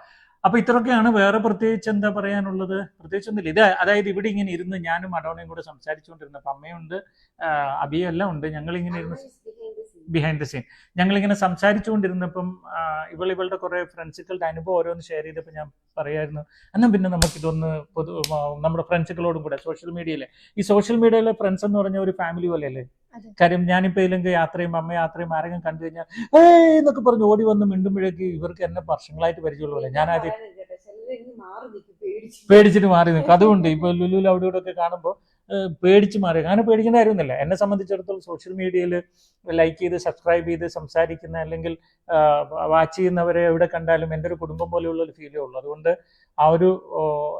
അപ്പൊ ഇത്രയൊക്കെയാണ്. വേറെ പ്രത്യേകിച്ച് എന്താ പറയാനുള്ളത്? പ്രത്യേകിച്ച് ഒന്നുമില്ല ഇത് അതായത് ഇവിടെ ഇങ്ങനെ ഇരുന്ന് ഞാനും അടോണയും കൂടെ സംസാരിച്ചുകൊണ്ടിരുന്നപ്പോ അമ്മയുണ്ട് അബിയെല്ലാം അബിയും എല്ലാം ഉണ്ട്. ഞങ്ങൾ ഇങ്ങനെ ഇരുന്ന് ബിഹൈൻഡ് ദ സീൻ ഞങ്ങളിങ്ങനെ സംസാരിച്ചുകൊണ്ടിരുന്നപ്പം ഇവൾ ഇവളുടെ കുറെ ഫ്രണ്ട്സുകളുടെ അനുഭവം ഓരോന്ന് ഷെയർ ചെയ്തപ്പോൾ ഞാൻ പറയായിരുന്നു എന്നാൽ പിന്നെ നമുക്കിതൊന്ന് പൊതു നമ്മുടെ ഫ്രണ്ട്സുകളോടും കൂടെ സോഷ്യൽ മീഡിയയിലെ ഈ സോഷ്യൽ മീഡിയയിലെ ഫ്രണ്ട്സ് എന്ന് പറഞ്ഞ ഒരു ഫാമിലി പോലെയല്ലേ? കാര്യം ഞാനിപ്പോൾ ഇതിലെങ്കിൽ യാത്രയും അമ്മ യാത്രയും ആരെങ്കിലും കണ്ടു കഴിഞ്ഞാൽ ഏയ്! എന്നൊക്കെ പറഞ്ഞ് ഓടി വന്ന് മിണ്ടുമ്പോഴേക്ക് ഇവർക്ക് എന്നെ വർഷങ്ങളായിട്ട് പരിചയമുള്ള പോലെ ഞാൻ ആദ്യം. പേടിച്ചിട്ട് മാറി നിൽക്കും. അതുകൊണ്ട് ഇപ്പൊ ലുലുവിൽ അവിടെ ഇവിടെ ഒക്കെ കാണുമ്പോൾ പേടിച്ച് മാറി. അങ്ങനെ പേടിക്കേണ്ട കാര്യമൊന്നുമില്ല. എന്നെ സംബന്ധിച്ചിടത്തോളം സോഷ്യൽ മീഡിയയിൽ ലൈക്ക് ചെയ്ത് സബ്സ്ക്രൈബ് ചെയ്ത് സംസാരിക്കുന്ന അല്ലെങ്കിൽ വാച്ച് ചെയ്യുന്നവരെ എവിടെ കണ്ടാലും എന്റെ ഒരു കുടുംബം പോലെയുള്ള ഒരു ഫീലേ ഉള്ളൂ. അതുകൊണ്ട് ആ ഒരു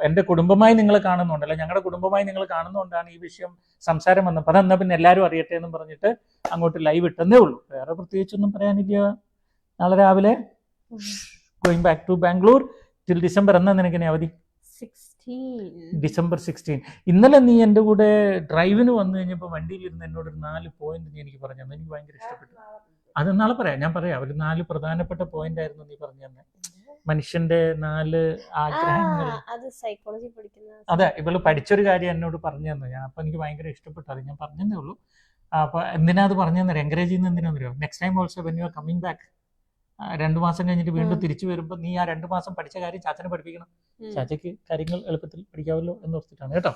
എന്റെ കുടുംബമായി നിങ്ങൾ കാണുന്നുണ്ട്. അല്ലെ ഞങ്ങളുടെ കുടുംബമായി നിങ്ങൾ കാണുന്നുകൊണ്ടാണ് ഈ വിഷയം സംസാരം വന്നപ്പോൾ അതെന്നാ പിന്നെ എല്ലാവരും അറിയട്ടെ എന്നും പറഞ്ഞിട്ട് അങ്ങോട്ട് ലൈവ് ഇട്ടെന്നേ ഉള്ളൂ. വേറെ പ്രത്യേകിച്ചൊന്നും പറയാനില്ല. നാളെ രാവിലെ going back to Bangalore till December എന്നാ നിനക്ക് അവധി. സിക്സ്റ്റീൻ ഡിസംബർ സിക്സ്റ്റീൻ ഇന്നലെ നീ എന്റെ കൂടെ ഡ്രൈവിന് വന്നു കഴിഞ്ഞപ്പോൾ വണ്ടിയിലിരുന്ന് എന്നോട് ഒരു നാല് പോയിന്റ് നീ എനിക്ക് പറഞ്ഞു എനിക്ക് ഭയങ്കര ഇഷ്ടപ്പെട്ടു. അത് നാളെ പറയാം. ഞാൻ പറയാം. ഒരു നാല് പ്രധാനപ്പെട്ട പോയിന്റ് ആയിരുന്നു നീ പറഞ്ഞു തന്നെ മനുഷ്യന്റെ നാല് ആഗ്രഹങ്ങൾ. അത് സൈക്കോളജി പഠിക്കുന്ന അതെ ഇവൾ പഠിച്ചൊരു കാര്യം എന്നോട് പറഞ്ഞു തന്നെ ഞാൻ അപ്പൊ എനിക്ക് ഭയങ്കര ഇഷ്ടപ്പെട്ടു. അത് ഞാൻ പറഞ്ഞതേ ഉള്ളൂ. അപ്പൊ എന്തിനാ അത് പറഞ്ഞു തന്നെ എൻകറേജ് ചെയ്യുന്ന എന്തിനാ next time also when you are coming back രണ്ടു മാസം കഴിഞ്ഞിട്ട് വീണ്ടും തിരിച്ചു വരുമ്പോൾ നീ ആ രണ്ടു മാസം പഠിച്ച കാര്യം ചാച്ചനെ പഠിപ്പിക്കണം. ചാച്ചയ്ക്ക് കാര്യങ്ങൾ എളുപ്പത്തിൽ പഠിക്കാവല്ലോ എന്ന് ഓർത്തിട്ടാണ് കേട്ടോ.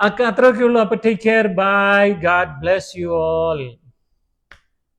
അക്ക അത്രയൊക്കെ ഉള്ളൂ. അപ്പൊ take care bye God bless you all